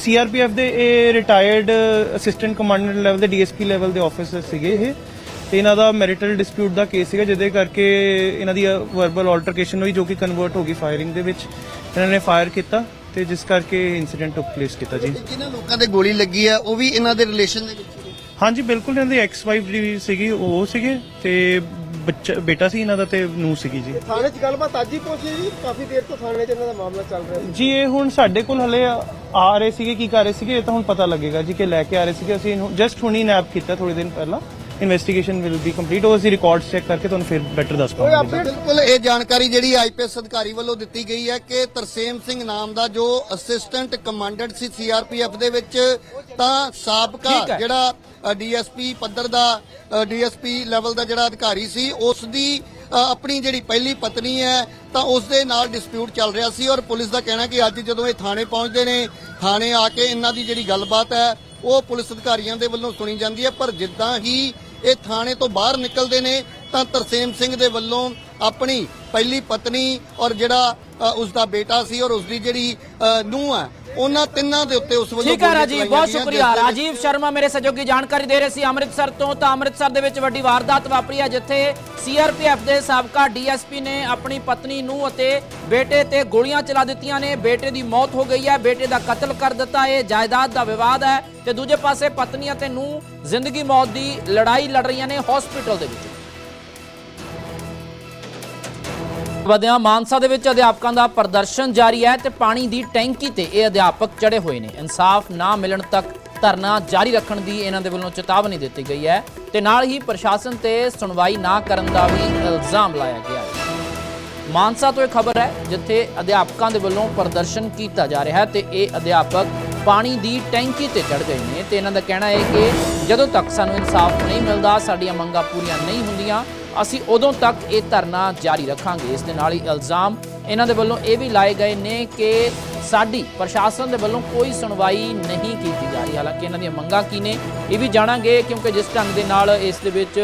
ਸੀਆਰਪੀਐਫ ਦੇ ਇਹ ਰਿਟਾਇਰਡ ਅਸਿਸਟੈਂਟ ਕਮਾਂਡੈਂਟ ਲੈਵਲ ਦੇ ਡੀਐਸਪੀ ਲੈਵਲ ਦੇ ਆਫੀਸਰ ਸੀਗੇ ਇਹ। ਤੇ ਇਹਨਾਂ ਦਾ ਮੈਰਿਟਲ ਡਿਸਪਿਊਟ ਦਾ ਕੇਸ ਸੀਗਾ ਜਿਹਦੇ ਕਰਕੇ ਇਹਨਾਂ ਦੀ ਵਰਬਲ ਆਲਟਰਕੇਸ਼ਨ ਹੋਈ ਜੋ ਕਿ ਕਨਵਰਟ ਹੋ ਗਈ ਫਾਇਰਿੰਗ ਦੇ ਵਿੱਚ। ਇਹਨਾਂ ਨੇ ਫਾਇਰ ਕੀਤਾ ਤੇ ਜਿਸ ਕਰਕੇ ਇਨਸੀਡੈਂਟ ਟੁਕ ਪਲੇਸ ਕੀਤਾ ਜੀ। ਜਿਨ੍ਹਾਂ ਲੋਕਾਂ ਦੇ ਗੋਲੀ ਲੱਗੀ ਹੈ ਉਹ ਵੀ ਇਹਨਾਂ ਦੇ ਰਿਲੇਸ਼ਨ ਦੇ ਵਿੱਚ। ਹਾਂਜੀ ਬਿਲਕੁਲ ਇਹਨਾਂ ਦੀ ਐਕਸ ਵਾਈਫ ਜਿਹੜੀ ਸੀਗੀ ਉਹ ਸੀਗੇ ਤੇ ਬੱਚਾ ਬੇਟਾ ਸੀ ਇਹਨਾਂ ਦਾ ਤੇ ਨੂੰ ਸੀਗੀ ਜੀ। ਥਾਣੇ 'ਚ ਗੱਲਬਾਤ ਅੱਜ ਹੀ ਪਹੁੰਚੀ ਜੀ? ਕਾਫੀ ਦੇਰ ਤੋਂ ਥਾਣੇ 'ਚ ਇਹਨਾਂ ਦਾ ਮਾਮਲਾ ਚੱਲ ਰਿਹਾ ਸੀ। ਜੀ ਇਹ ਹੁਣ ਸਾਡੇ ਕੋਲ ਹਲੇ ਆ ਰਹੇ ਸੀਗੇ ਕੀ ਕਰ ਰਹੇ ਸੀਗੇ ਇਹ ਤਾਂ ਹੁਣ ਪਤਾ ਲੱਗੇਗਾ ਜੀ ਕਿ ਲੈ ਕੇ ਆ ਰਹੇ ਸੀਗੇ। ਅਸੀਂ ਜਸਟ ਹੁਣੀ ਨੈਪ ਕੀਤਾ ਥੋੜੇ ਦਿਨ ਪਹਿਲਾਂ। ਇਨਵੈਸਟੀਗੇਸ਼ਨ ਵਿਲ ਬੀ ਕੰਪਲੀਟ ਉਹ ਅਸੀਂ ਰਿਕਾਰਡਸ ਚੈੱਕ ਕਰਕੇ ਤੁਹਾਨੂੰ ਫਿਰ ਬੈਟਰ ਦੱਸ ਪਾਵਾਂਗੇ ਬਿਲਕੁਲ ਇਹ ਜਾਣਕਾਰੀ ਜਿਹੜੀ ਆਈਪੀਐਸ ਅਧਿਕਾਰੀ ਵੱਲੋਂ ਦਿੱਤੀ ਗਈ ਹੈ ਕਿ ਤਰਸੇਮ ਸਿੰਘ ਨਾਮ ਦਾ ਜੋ ਅਸਿਸਟੈਂਟ ਕਮਾਂਡੈਂਟ ਸੀ ਸੀਆਰਪੀਐਫ ਦੇ ਵਿੱਚ ਤਾਂ ਸਾਬਕਾ। ਜਿਹੜਾ ਡੀਐਸਪੀ ਪੱਧਰ ਦਾ ਡੀਐਸਪੀ ਲੈਵਲ ਦਾ ਜਿਹੜਾ ਅਧਿਕਾਰੀ ਸੀ ਉਸ ਦੀ ਆਪਣੀ ਜਿਹੜੀ ਪਹਿਲੀ ਪਤਨੀ ਹੈ ਤਾਂ ਉਸ ਦੇ ਨਾਲ ਡਿਸਪਿਊਟ ਚੱਲ ਰਿਹਾ ਸੀ ਔਰ ਪੁਲਿਸ ਦਾ ਕਹਿਣਾ ਕਿ ਅੱਜ ਜਦੋਂ ਇਹ ਥਾਣੇ ਪਹੁੰਚਦੇ ਨੇ ਥਾਣੇ ਆ ਕੇ ਇਹਨਾਂ ਦੀ ਜਿਹੜੀ ਗੱਲਬਾਤ ਹੈ ਉਹ ਪੁਲਿਸ ਅਧਿਕਾਰੀਆਂ ਦੇ ਵੱਲੋਂ ਸੁਣੀ ਜਾਂਦੀ ਹੈ ਪਰ ਜਿੱਦਾਂ ਹੀ ਇਹ ਥਾਣੇ ਤੋਂ ਬਾਹਰ ਨਿਕਲਦੇ ਨੇ ਤਾਂ ਤਰਸੇਮ ਸਿੰਘ ਦੇ ਵੱਲੋਂ ਆਪਣੀ ਪਹਿਲੀ ਪਤਨੀ ਔਰ ਜਿਹੜਾ ਉਸ ਦਾ ਬੇਟਾ ਸੀ ਔਰ ਉਸ ਦੀ ਜਿਹੜੀ ਨੂੰਹ ਹੈ ਉਹਨਾਂ ਤਿੰਨਾਂ ਦੇ ਉੱਤੇ ਉਸ ਵੱਲੋਂ ਠੀਕ ਹੈ ਰਾਜੀਵ ਬਹੁਤ ਸ਼ੁਕਰੀਆ। ਰਾਜੀਵ ਸ਼ਰਮਾ ਮੇਰੇ ਸਹਿਯੋਗੀ ਜਾਣਕਾਰੀ ਦੇ ਰਹੇ ਸੀ ਅੰਮ੍ਰਿਤਸਰ ਤੋਂ। ਤਾਂ ਅੰਮ੍ਰਿਤਸਰ ਦੇ ਵਿੱਚ ਵੱਡੀ ਵਾਰਦਾਤ ਵਾਪਰੀ ਹੈ ਜਿੱਥੇ ਸੀਆਰਪੀਐਫ ਦੇ ਸਾਬਕਾ ਡੀਐਸਪੀ ਨੇ ਆਪਣੀ ਪਤਨੀ ਨੂੰ ਅਤੇ ਬੇਟੇ ਤੇ ਗੋਲੀਆਂ ਚਲਾ ਦਿੱਤੀਆਂ ਨੇ। ਬੇਟੇ ਦੀ ਮੌਤ ਹੋ ਗਈ ਹੈ ਬੇਟੇ ਦਾ ਕਤਲ ਕਰ ਦਿੱਤਾ। ਹੈ ਜਾਇਦਾਦ ਦਾ ਵਿਵਾਦ ਹੈ ਤੇ ਦੂਜੇ ਪਾਸੇ ਪਤਨੀ ਅਤੇ ਨੂੰ ਜ਼ਿੰਦਗੀ ਮੌਤ ਦੀ ਲੜਾਈ ਲੜ ਰਹੀਆਂ ਨੇ ਹਸਪੀਟਲ ਦੇ ਵਿੱਚ। ਵਧਿਆ ਮਾਨਸਾ ਦੇ ਵਿੱਚ ਅਧਿਆਪਕਾਂ ਦਾ ਪ੍ਰਦਰਸ਼ਨ ਜਾਰੀ ਹੈ ਤੇ ਪਾਣੀ ਦੀ ਟੈਂਕੀ ਤੇ ਇਹ ਅਧਿਆਪਕ ਚੜੇ ਹੋਏ ਨੇ। ਇਨਸਾਫ ਨਾ ਮਿਲਣ ਤੱਕ ਧਰਨਾ ਜਾਰੀ ਰੱਖਣ ਦੀ ਇਹਨਾਂ ਦੇ ਵੱਲੋਂ ਚੇਤਾਵਨੀ ਦਿੱਤੀ ਗਈ ਹੈ ਤੇ ਨਾਲ ਹੀ ਪ੍ਰਸ਼ਾਸਨ ਤੇ ਸੁਣਵਾਈ ਨਾ ਕਰਨ ਦਾ ਵੀ ਇਲਜ਼ਾਮ ਲਾਇਆ ਗਿਆ ਹੈ। ਮਾਨਸਾ ਤੋਂ ਇਹ ਖਬਰ ਹੈ, ਜਿੱਥੇ ਅਧਿਆਪਕਾਂ ਦੇ ਵੱਲੋਂ ਪ੍ਰਦਰਸ਼ਨ ਕੀਤਾ ਜਾ ਰਿਹਾ ਹੈ ਤੇ ਇਹ ਅਧਿਆਪਕ ਪਾਣੀ ਦੀ ਟੈਂਕੀ ਤੇ ਚੜ ਗਏ ਨੇ ਤੇ ਇਹਨਾਂ ਦਾ ਕਹਿਣਾ ਹੈ ਕਿ ਜਦੋਂ ਤੱਕ ਸਾਨੂੰ ਇਨਸਾਫ ਨਹੀਂ ਮਿਲਦਾ, ਸਾਡੀਆਂ ਮੰਗਾਂ ਪੂਰੀਆਂ ਨਹੀਂ ਹੁੰਦੀਆਂ ਅਸੀਂ ਉਦੋਂ ਤੱਕ ਇਹ ਧਰਨਾ ਜਾਰੀ ਰੱਖਾਂਗੇ। ਇਸ ਦੇ ਨਾਲ ਹੀ ਇਲਜ਼ਾਮ ਇਹਨਾਂ ਦੇ ਵੱਲੋਂ ਇਹ ਵੀ ਲਾਏ ਗਏ ਨੇ ਕਿ ਸਾਡੀ ਪ੍ਰਸ਼ਾਸਨ ਦੇ ਵੱਲੋਂ ਕੋਈ ਸੁਣਵਾਈ ਨਹੀਂ ਕੀਤੀ ਜਾ ਰਹੀ। ਹਾਲਾਂਕਿ ਇਹਨਾਂ ਦੀਆਂ ਮੰਗਾਂ ਕੀ ਨੇ, ਇਹ ਵੀ ਜਾਣਾਂਗੇ ਕਿਉਂਕਿ ਜਿਸ ਢੰਗ ਦੇ ਨਾਲ ਇਸ ਦੇ ਵਿੱਚ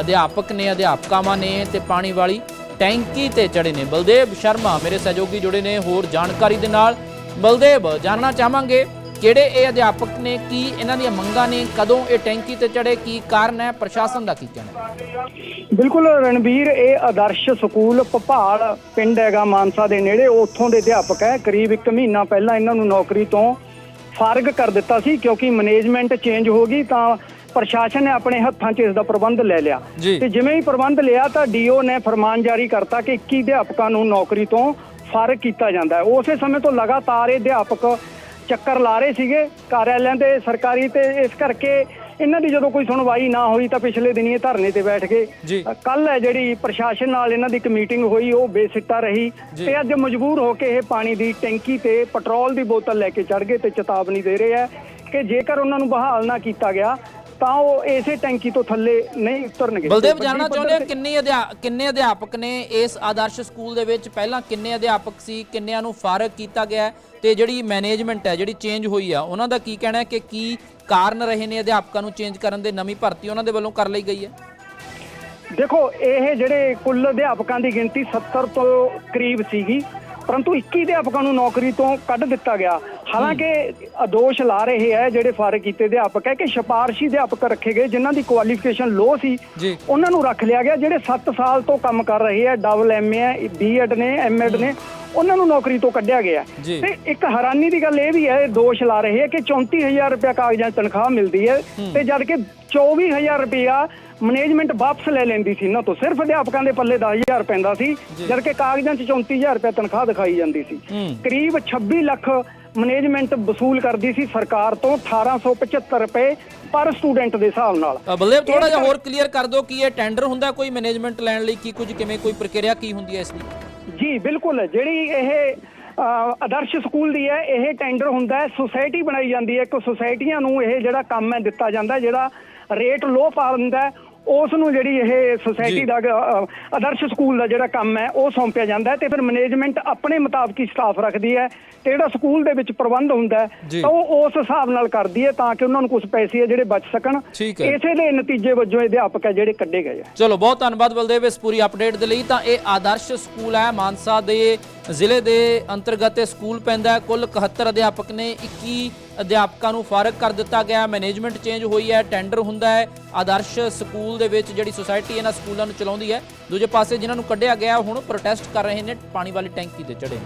ਅਧਿਆਪਕ ਨੇ, ਅਧਿਆਪਕਾਵਾਂ ਨੇ ਤੇ ਪਾਣੀ ਵਾਲੀ ਟੈਂਕੀ ਤੇ ਚੜੇ ਨੇ। ਬਲਦੇਵ ਸ਼ਰਮਾ ਮੇਰੇ ਸਹਿਯੋਗੀ ਜੁੜੇ ਨੇ। ਹੋਰ ਜਾਣਕਾਰੀ ਦੇ ਨਾਲ ਬਲਦੇਵ ਜਾਣਨਾ ਚਾਹਾਂਗੇ। ਕਿਹੜੇ ਇਹ ਅਧਿਆਪਕ ਨੇ ਕੀ ਇਹਨਾਂ ਦੀਆਂ ਮੰਗਾਂ ਨੇ ਕਦੋਂ ਇਹ ਟੈਂਕੀ ਤੇ ਚੜੇ ਕੀ ਕਾਰਨ ਹੈ ਪ੍ਰਸ਼ਾਸਨ ਦਾ ਕੀ ਕਹਿਣਾ ਬਿਲਕੁਲ ਰਣਵੀਰ ਇਹ ਆਦਰਸ਼ ਸਕੂਲ ਭਪਾਲ ਪਿੰਡ ਹੈਗਾ ਮਾਨਸਾ ਦੇ ਨੇੜੇ ਉੱਥੋਂ ਦੇ ਅਧਿਆਪਕ ਹੈ। ਕਰੀਬ 1 ਮਹੀਨਾ ਪਹਿਲਾਂ ਇਹਨਾਂ ਨੂੰ ਨੌਕਰੀ ਤੋਂ ਫਾਰਗ ਕਰ ਦਿੱਤਾ ਸੀ ਕਿਉਂਕਿ ਮੈਨੇਜਮੈਂਟ ਚੇਂਜ ਹੋ ਗਈ ਤਾਂ ਪ੍ਰਸ਼ਾਸਨ ਨੇ ਆਪਣੇ ਹੱਥਾਂ 'ਚ ਇਸ ਦਾ ਪ੍ਰਬੰਧ ਲੈ ਲਿਆ। ਤੇ ਜਿਵੇਂ ਹੀ ਪ੍ਰਬੰਧ ਲਿਆ ਤਾਂ ਡੀਓ ਨੇ ਫਰਮਾਨ ਜਾਰੀ ਕਰਤਾ ਕਿ 21 ਅਧਿਆਪਕਾਂ ਨੂੰ ਨੌਕਰੀ ਤੋਂ ਫਾਰਗ ਕੀਤਾ ਜਾਂਦਾ ਹੈ। ਉਸੇ ਸਮੇਂ ਤੋਂ ਲਗਾਤਾਰ ਇਹ ਅਧਿਆਪਕ ਚੱਕਰ ਲਾ ਰਹੇ ਸੀਗੇ ਕਾਰਿਆਲਿਆਂ ਦੇ ਸਰਕਾਰੀ ਤੇ ਇਸ ਕਰਕੇ ਇਹਨਾਂ ਦੀ ਜਦੋਂ ਕੋਈ ਸੁਣਵਾਈ ਨਾ ਹੋਈ ਤਾਂ ਪਿਛਲੇ ਦਿਨੀ ਇਹ ਧਰਨੇ ਤੇ ਬੈਠ ਗਏ। ਕੱਲ ਹੈ ਜਿਹੜੀ ਪ੍ਰਸ਼ਾਸਨ ਨਾਲ ਇਹਨਾਂ ਦੀ ਇੱਕ ਮੀਟਿੰਗ ਹੋਈ ਉਹ ਬੇਸਿੱਟਾ ਰਹੀ ਤੇ ਅੱਜ ਮਜਬੂਰ ਹੋ ਕੇ ਇਹ ਪਾਣੀ ਦੀ ਟੈਂਕੀ ਤੇ ਪੈਟਰੋਲ ਦੀ ਬੋਤਲ ਲੈ ਕੇ ਚੜ ਗਏ ਤੇ ਚੇਤਾਵਨੀ ਦੇ ਰਹੇ ਆ ਕਿ ਜੇਕਰ ਉਹਨਾਂ ਨੂੰ ਬਹਾਲ ਨਾ ਕੀਤਾ ਗਿਆ ਤਾਂ ਉਹ ਇਸੇ ਟੈਂਕੀ ਤੋਂ ਥੱਲੇ ਨਹੀਂ ਉਤਰਨਗੇ। ਬਲਦੇਵ ਜਾਣਨਾ ਚਾਹੁੰਦੇ ਤੇ- ਕਿੰਨੇ ਕਿੰਨੇ ਅਧਿਆਪਕ ਨੇ ਇਸ ਆਦਰਸ਼ ਸਕੂਲ ਦੇ ਵਿੱਚ? ਪਹਿਲਾਂ ਕਿੰਨੇ ਅਧਿਆਪਕ ਸੀ ਕਿੰਨਿਆਂ ਨੂੰ ਫਾਰਗ ਕੀਤਾ ਗਿਆ ਤੇ ਜਿਹੜੀ ਮੈਨੇਜਮੈਂਟ ਹੈ ਜਿਹੜੀ ਚੇਂਜ ਹੋਈ ਆ ਉਹਨਾਂ ਦਾ ਕੀ ਕਹਿਣਾ ਹੈ ਕਿ ਕੀ ਕਾਰਨ ਰਹੇ ਨੇ ਅਧਿਆਪਕਾਂ ਨੂੰ ਚੇਂਜ ਕਰਨ ਦੇ? ਨਵੀਂ ਭਰਤੀ ਉਹਨਾਂ ਦੇ ਵੱਲੋਂ ਕਰ ਲਈ ਗਈ ਹੈ। ਦੇਖੋ ਇਹ ਜਿਹੜੇ ਕੁੱਲ ਅਧਿਆਪਕਾਂ ਦੀ ਗਿਣਤੀ 70 ਤੋਂ ਕਰੀਬ ਸੀਗੀ। ਪਰੰਤੂ 21 ਅਧਿਆਪਕਾਂ ਨੂੰ ਨੌਕਰੀ ਤੋਂ ਕੱਢ ਦਿੱਤਾ ਗਿਆ ਹਾਲਾਂਕਿ ਦੋਸ਼ ਲਾ ਰਹੇ ਹੈ ਜਿਹੜੇ ਫਾਰਗ ਕੀਤੇ ਅਧਿਆਪਕ ਹੈ ਕਿ ਸਿਫਾਰਸ਼ੀ ਅਧਿਆਪਕ ਰੱਖੇ ਗਏ ਜਿਨ੍ਹਾਂ ਦੀ ਕੁਆਲੀਫਿਕੇਸ਼ਨ ਲੋ ਸੀ। ਉਹਨਾਂ ਨੂੰ ਰੱਖ ਲਿਆ ਗਿਆ ਜਿਹੜੇ 7 ਸਾਲ ਤੋਂ ਕੰਮ ਕਰ ਰਹੇ ਹੈ ਡਬਲ ਐਮਏ ਹੈ ਬੀਐਡ ਨੇ ਐਮਐਡ ਨੇ ਉਹਨਾਂ ਨੂੰ ਨੌਕਰੀ ਤੋਂ ਕੱਢਿਆ ਗਿਆ। ਤੇ ਇੱਕ ਹੈਰਾਨੀ ਦੀ ਗੱਲ ਇਹ ਵੀ ਹੈ ਇਹ ਦੋਸ਼ ਲਾ ਰਹੇ ਹੈ ਕਿ 34000 ਰੁਪਏ ਕਾਗਜ਼ਾਂ ਤਨਖਾਹ ਮਿਲਦੀ ਹੈ ਤੇ ਜਦ ਕਿ 24000 ਰੁਪਇਆ ਮੈਨੇਜਮੈਂਟ ਵਾਪਸ ਲੈ ਲੈਂਦੀ ਸੀ ਇਹਨਾਂ ਤੋਂ। ਸਿਰਫ ਅਧਿਆਪਕਾਂ ਦੇ ਪੱਲੇ 10000 ਪੈਂਦਾ ਸੀ ਜਦ ਕਿ ਕਾਗਜ਼ਾਂ 'ਚ 34000 ਰੁਪਏ ਤਨਖਾਹ ਦਿਖਾਈ ਜਾਂਦੀ ਸੀ। ਕਰੀਬ 26 ਲੱਖ ਮੈਨੇਜਮੈਂਟ ਵਸੂਲ ਕਰਦੀ ਸੀ ਸਰਕਾਰ ਤੋਂ 1875 ਰੁਪਏ ਪਰ ਸਟੂਡੈਂਟ ਦੇ ਹਿਸਾਬ ਨਾਲ। ਬਲਦੇਵ ਥੋੜਾ ਜਿਹਾ ਹੋਰ ਕਲੀਅਰ ਕਰ ਦਿਓ ਕਿ ਇਹ ਟੈਂਡਰ ਹੁੰਦਾ ਕੋਈ ਮੈਨੇਜਮੈਂਟ ਲੈਣ ਲਈ ਕੀ ਕੁਝ ਕਿਵੇਂ ਕੋਈ ਪ੍ਰਕਿਰਿਆ ਕੀ ਹੁੰਦੀ ਹੈ ਇਸ ਦੀ? ਜੀ ਬਿਲਕੁਲ। ਜਿਹੜੀ ਇਹ ਆਦਰਸ਼ ਸਕੂਲ ਦੀ ਹੈ ਇਹ ਟੈਂਡਰ ਹੁੰਦਾ ਹੈ। ਸੁਸਾਇਟੀ ਬਣਾਈ ਜਾਂਦੀ ਹੈ। ਇੱਕ ਸੁਸਾਇਟੀਆਂ ਨੂੰ ਇਹ ਜਿਹੜਾ ਕੰਮ ਹੈ ਦਿੱਤਾ ਜਾਂਦਾ ਜਿਹੜਾ ਰੇਟ ਲੋ ਪਾ ਦਿੰਦਾ ਹੈ, ਉਸ ਨੂੰ ਜਿਹੜੀ ਇਹ ਸੁਸਾਇਟੀ ਦਾ ਆਦਰਸ਼ ਸਕੂਲ ਦਾ ਜਿਹੜਾ ਕੰਮ ਹੈ ਉਹ ਸੌਂਪਿਆ ਜਾਂਦਾ ਹੈ ਤੇ ਫਿਰ ਮੈਨੇਜਮੈਂਟ ਆਪਣੇ ਮੁਤਾਬਕ ਹੀ ਸਟਾਫ ਰੱਖਦੀ ਹੈ ਤੇ ਜਿਹੜਾ ਸਕੂਲ ਦੇ ਵਿੱਚ ਪ੍ਰਬੰਧ ਹੁੰਦਾ ਹੈ। ਤਾਂ ਉਹ ਉਸ ਹਿਸਾਬ ਨਾਲ ਕਰਦੀ ਹੈ ਤਾਂ ਕਿ ਉਹਨਾਂ ਨੂੰ ਕੁਝ ਪੈਸੇ ਜਿਹੜੇ ਬਚ ਸਕਣ। ਇਸੇ ਦੇ ਨਤੀਜੇ ਵਜੋਂ ਅਧਿਆਪਕ ਹੈ ਜਿਹੜੇ ਕੱਢੇ ਗਏ ਚਲੋ ਬਹੁਤ ਧੰਨਵਾਦ ਬਲਦੇਵ ਇਸ ਪੂਰੀ ਅਪਡੇਟ ਦੇ ਲਈ ਤਾਂ ਇਹ ਆਦਰਸ਼ ਸਕੂਲ ਹੈ ਮਾਨਸਾ ਦੇ ਜ਼ਿਲ੍ਹੇ ਦੇ ਅੰਤਰਗਤ ਇਹ ਸਕੂਲ ਪੈਂਦਾ ਕੁੱਲ 71 ਅਧਿਆਪਕ ਨੇ 21 ਅਧਿਆਪਕਾਂ ਨੂੰ ਫਾਰਗ ਕਰ ਦਿੱਤਾ ਗਿਆ ਮੈਨੇਜਮੈਂਟ ਚੇਂਜ ਹੋਈ ਹੈ, ਟੈਂਡਰ ਹੁੰਦਾ ਹੈ। ਆਦਰਸ਼ ਸਕੂਲ ਦੇ ਵਿੱਚ ਜਿਹੜੀ ਸੁਸਾਇਟੀ ਇਹਨਾਂ ਸਕੂਲਾਂ ਨੂੰ ਚਲਾਉਂਦੀ ਹੈ, ਦੂਜੇ ਪਾਸੇ ਜਿਨ੍ਹਾਂ ਨੂੰ ਕੱਢਿਆ ਗਿਆ, ਹੁਣ ਪ੍ਰੋਟੈਸਟ ਕਰ ਰਹੇ ਨੇ ਪਾਣੀ ਵਾਲੀ ਟੈਂਕੀ ਤੇ ਚੜੇ